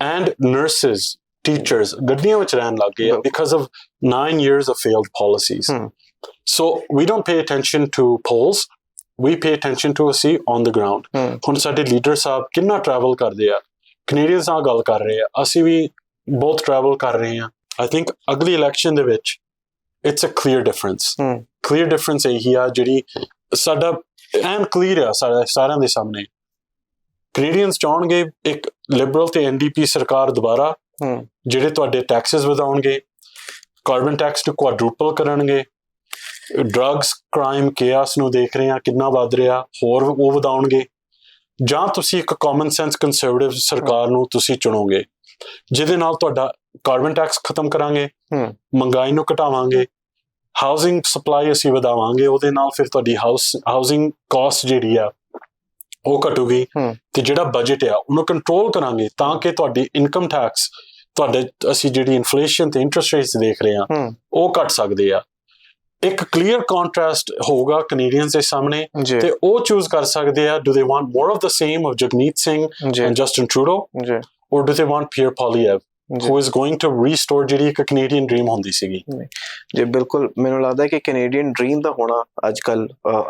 ਐਂਡ ਨਰਸਸ ਟੀਚਰਸ ਗੱਡੀਆਂ ਵਿੱਚ ਰਹਿਣ ਲੱਗ ਗਏ। Because of 9 years of failed policies Hmm. so we don't pay attention to polls. We pay attention to ਅਸੀਂ on the ground. ਹਮ, ਹੁਣ ਸਾਡੇ ਲੀਡਰ ਸਾਹਿਬ ਕਿੰਨਾ ਟਰੈਵਲ ਕਰਦੇ ਆ? ਕੈਨੇਡੀਅਨਸ ਨਾਲ ਗੱਲ ਕਰ ਰਹੇ ਆ। ਅਸੀਂ ਵੀ ਬਹੁਤ ਟਰੈਵਲ ਕਰ ਰਹੇ ਆ। ਆਈ ਥਿੰਕ ਅਗਲੀ ਇਲੈਕਸ਼ਨ ਦੇ ਵਿੱਚ it's a clear difference. Clear difference ਇਹੀ ਆ ਜਿਹੜੀ ਸਾਡਾ ਐਨ ਕਲੀਅਰ ਆ ਸਾਰਿਆਂ ਦੇ ਸਾਹਮਣੇ। ਕੈਨੇਡੀਅਨਸ ਚਾਹਣਗੇ ਇੱਕ ਲਿਬਰਲ ਤੇ ਐਨਡੀਪੀ ਸਰਕਾਰ ਦੁਬਾਰਾ ਹਮ, ਜਿਹੜੇ ਤੁਹਾਡੇ ਟੈਕਸਸ ਵਧਾਉਣਗੇ। ਕਾਰਬਨ ਟੈਕਸ ਨੂੰ ਕੁਆਡਰੂਪਲ ਕਰਨਗੇ। ਡਰੱਗਸ ਕ੍ਰਾਈਮ ਕੇਆਸ ਨੂੰ ਦੇਖ ਰਹੇ ਆ ਕਿੰਨਾ ਵੱਧ ਰਿਹਾ ਹੋਰ ਉਹ ਵਧਾਉਣਗੇ ਜਾਂ ਤੁਸੀਂ ਇੱਕ ਕਾਮਨ ਸੈਂਸ ਕੰਜ਼ਰਵੇਟਿਵ ਸਰਕਾਰ ਨੂੰ ਤੁਸੀਂ ਚੁਣੋਗੇ ਜਿਹਦੇ ਨਾਲ ਤੁਹਾਡਾ ਕਾਰਬਨ ਟੈਕਸ ਖਤਮ ਕਰਾਂਗੇ। ਮਹਿੰਗਾਈ ਨੂੰ ਘਟਾਵਾਂਗੇ ਹਾਊਸਿੰਗ ਸਪਲਾਈ ਅਸੀਂ ਵਧਾਵਾਂਗੇ ਉਹਦੇ ਨਾਲ ਫਿਰ ਤੁਹਾਡੀ ਹਾਊਸ ਹਾਊਸਿੰਗ ਕਾਸਟ ਜਿਹੜੀ ਆ ਉਹ ਘਟੂਗੀ। ਤੇ ਜਿਹੜਾ ਬਜਟ ਆ ਉਹਨੂੰ ਕੰਟਰੋਲ ਕਰਾਂਗੇ ਤਾਂ ਕਿ ਤੁਹਾਡੀ ਇਨਕਮ ਟੈਕਸ ਤੁਹਾਡੇ ਅਸੀਂ ਜਿਹੜੀ ਇਨਫਲੇਸ਼ਨ ਤੇ ਇੰਟਰਸਟ ਰੇਟਸ ਦੇਖ ਰਹੇ ਆ ਉਹ ਘਟ ਸਕਦੇ ਆ ਇੱਕ ਕਲੀਅਰ ਕੰਟਰਾਸਟ ਹੋਊਗਾ ਕੈਨੇਡੀਅਨਸ ਦੇ ਸਾਹਮਣੇ ਤੇ ਉਹ ਚੂਜ਼ ਕਰ ਸਕਦੇ ਆ do they want more of the same of Jagmeet Singh and Justin Trudeau ji. Or do they want Pierre Polyev ਜੀ। who is going to restore ਜਿਹੜੀ ਇੱਕ ਕੈਨੇਡੀਅਨ ਡ੍ਰੀਮ ਹੁੰਦੀ ਸੀਗੀ? ਜੀ। ਬਿਲਕੁਲ। ਮੈਨੂੰ ਲੱਗਦਾ ਹੈ ਕਿ ਕੈਨੇਡੀਅਨ ਡ੍ਰੀਮ ਦਾ ਹੋਣਾ ਅੱਜ ਕੱਲ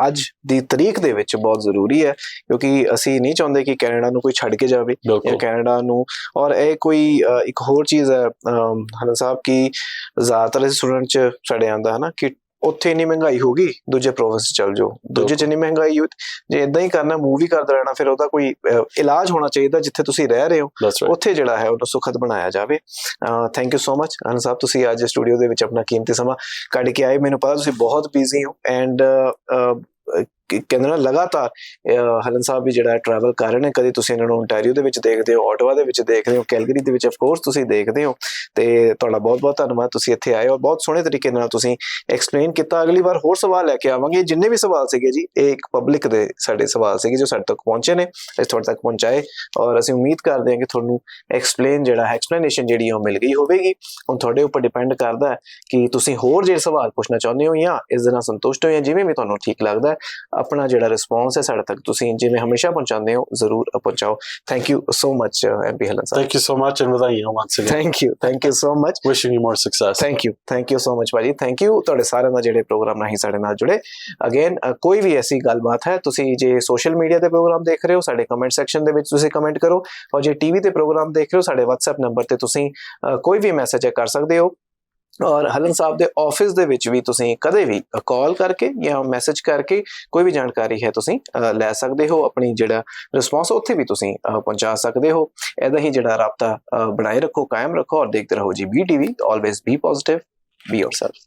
ਅੱਜ ਦੀ ਤਰੀਕ ਦੇ ਵਿੱਚ ਬਹੁਤ ਜ਼ਰੂਰੀ ਹੈ ਕਿਉਂਕਿ ਅਸੀਂ ਨਹੀਂ ਚਾਹੁੰਦੇ ਕਿ ਕੈਨੇਡਾ ਨੂੰ ਕੋਈ ਛੱਡ ਕੇ ਜਾਵੇ ਜਾਂ ਕੈਨੇਡਾ ਨੂੰ। ਔਰ ਇਹ ਕੋਈ ਇੱਕ ਹੋਰ ਚੀਜ਼ ਹੈ ਹਨਨ ਸਾਹਿਬ ਕਿ ਜ਼ਿਆਦਾਤਰ ਅਸੀਂ ਸੁਣਨ ਚ ਸਾਡੇ ਆਂਦਾ ਹੈ ਨਾ ਕਿ ਉੱਥੇ ਇੰਨੀ ਮਹਿੰਗਾਈ ਹੋਗੀ ਦੂਜੇ ਪ੍ਰੋਵਿੰਸ ਚਲ ਜਾਓ। ਦੂਜੇ ਚ ਇੰਨੀ ਮਹਿੰਗਾਈ ਹੋਈ ਜੇ ਇਦਾਂ ਹੀ ਕਰਨਾ ਮੂਵੀ ਕਰਦਾ ਰਹਿਣਾ ਫਿਰ ਉਹਦਾ ਕੋਈ ਇਲਾਜ ਹੋਣਾ ਚਾਹੀਦਾ ਜਿੱਥੇ ਤੁਸੀਂ ਰਹਿ ਰਹੇ ਹੋ। ਉੱਥੇ ਜਿਹੜਾ ਹੈ ਉਹਨੂੰ ਸੁਖਦ ਬਣਾਇਆ ਜਾਵੇ। Thank you so much Anand sahib ਤੁਸੀਂ ਅੱਜ ਸਟੂਡੀਓ ਦੇ ਵਿੱਚ ਆਪਣਾ ਕੀਮਤੀ ਸਮਾਂ ਕੱਢ ਕੇ ਆਏ। ਮੈਨੂੰ ਪਤਾ ਤੁਸੀਂ ਬਹੁਤ ਬਿਜ਼ੀ ਹੋ ਐਂਡ ਕਹਿੰਦੇ ਨਾ ਲਗਾਤਾਰ ਅਹ, ਹਲਨ ਸਾਹਿਬ ਵੀ ਜਿਹੜਾ ਟਰੈਵਲ ਕਰ ਰਹੇ ਨੇ ਕਦੇ ਤੁਸੀਂ ਇਹਨਾਂ ਨੂੰ ontario ਦੇ ਵਿੱਚ ਦੇਖਦੇ ਹੋ ਆਟਵਾ ਦੇ ਵਿੱਚ ਦੇਖਦੇ ਹੋ ਕੈਲਗਰੀ ਦੇ ਵਿੱਚ ਆਫ ਕੋਰਸ ਤੁਸੀਂ ਦੇਖਦੇ ਹੋ। ਤੇ ਤੁਹਾਡਾ ਬਹੁਤ ਬਹੁਤ ਧੰਨਵਾਦ ਤੁਸੀਂ ਇੱਥੇ ਆਏ ਹੋ। ਬਹੁਤ ਸੋਹਣੇ ਤਰੀਕੇ ਨਾਲ ਤੁਸੀਂ ਐਕਸਪਲੇਨ ਕੀਤਾ। ਅਗਲੀ ਵਾਰ ਹੋਰ ਸਵਾਲ ਲੈ ਕੇ ਆਵਾਂਗੇ। ਜਿੰਨੇ ਵੀ ਸਵਾਲ ਸੀਗੇ ਜੀ ਇਹ ਇੱਕ ਪਬਲਿਕ ਦੇ ਸਾਡੇ ਸਵਾਲ ਸੀਗੇ ਜੋ ਸਾਡੇ ਤੱਕ ਪਹੁੰਚੇ ਨੇ ਅਸੀਂ ਤੁਹਾਡੇ ਤੱਕ ਪਹੁੰਚਾਏ। ਔਰ ਅਸੀਂ ਉਮੀਦ ਕਰਦੇ ਹਾਂ ਕਿ ਤੁਹਾਨੂੰ ਐਕਸਪਲੇਨ ਜਿਹੜਾ ਐਕਸਪਲੇਨੇਸ਼ਨ ਜਿਹੜੀ ਉਹ ਮਿਲ ਗਈ ਹੋਵੇਗੀ। ਹੁਣ ਤੁਹਾਡੇ ਉੱਪਰ ਡਿਪੈਂਡ ਕਰਦਾ ਹੈ ਕਿ ਤੁਸੀਂ ਹੋਰ ਜਿਹੜੇ ਸਵਾਲ ਪੁੱਛਣਾ ਚਾਹੁੰਦੇ ਹੋ ਜਾਂ ਇਸ ਦੇ ਨਾਲ ਸੰਤੁਸ਼ਟ ਹੋ ਜਾਂ ਜਿਵੇਂ ਵੀ ਤੁਹਾਨੂੰ ਠੀਕ ਲੱਗਦਾ ਹੈ ਆਪਣਾ ਜਿਹੜਾ ਰਿਸਪੌਂਸ ਹੈ ਸਾਡੇ ਤੱਕ ਤੁਸੀਂ ਜਿਵੇਂ ਹਮੇਸ਼ਾ ਪਹੁੰਚਾਉਂਦੇ ਹੋ ਜ਼ਰੂਰ ਪਹੁੰਚਾਓ। Thank you so much MP ਹਲਨ ਸਾਹਿਬ। Thank you so much and ਵਧਾਈਆਂ once again. Thank you thank you so much Wishing you more success. Thank you thank you so much ਭਾਜੀ। ਥੈਂਕ ਯੂ ਤੁਹਾਡੇ ਸਾਰਿਆਂ ਦਾ ਜਿਹੜੇ ਪ੍ਰੋਗਰਾਮ ਰਾਹੀਂ ਸਾਡੇ ਨਾਲ ਜੁੜੇ। ਅਗੇਨ ਕੋਈ ਵੀ ਐਸੀ ਗੱਲਬਾਤ ਹੈ ਤੁਸੀਂ ਜੇ ਸੋਸ਼ਲ ਮੀਡੀਆ ਤੇ ਪ੍ਰੋਗਰਾਮ ਦੇਖ ਰਹੇ ਹੋ ਸਾਡੇ ਕਮੈਂਟ ਸੈਕਸ਼ਨ ਦੇ ਵਿੱਚ ਤੁਸੀਂ ਕਮੈਂਟ ਕਰੋ। ਔਰ ਜੇ ਟੀਵੀ ਤੇ ਪ੍ਰੋਗਰਾਮ ਦੇਖ ਰਹੇ ਹੋ ਸਾਡੇ WhatsApp ਨੰਬਰ ਤੇ ਤੁਸੀਂ ਕੋਈ ਵੀ ਮੈਸੇਜ ਕਰ ਸਕਦੇ ਹੋ। ਔਰ ਹਲਨ ਸਾਹਿਬ ਦੇ ਆਫਿਸ ਦੇ ਵਿੱਚ ਵੀ ਤੁਸੀਂ ਕਦੇ ਵੀ ਕਾਲ ਕਰਕੇ ਜਾਂ ਮੈਸੇਜ ਕਰਕੇ ਕੋਈ ਵੀ ਜਾਣਕਾਰੀ ਹੈ ਤੁਸੀਂ ਲੈ ਸਕਦੇ ਹੋ, ਆਪਣੀ ਜਿਹੜਾ ਰਿਸਪੌਂਸ ਉੱਥੇ ਵੀ ਤੁਸੀਂ ਪਹੁੰਚਾ ਸਕਦੇ ਹੋ। ਇਹਦਾ ਹੀ ਜਿਹੜਾ ਰਾਬਤਾ ਬਣਾਏ ਰੱਖੋ, ਕਾਇਮ ਰੱਖੋ ਔਰ ਦੇਖਦੇ ਰਹੋ ਜੀ B BTV always be positive be yourself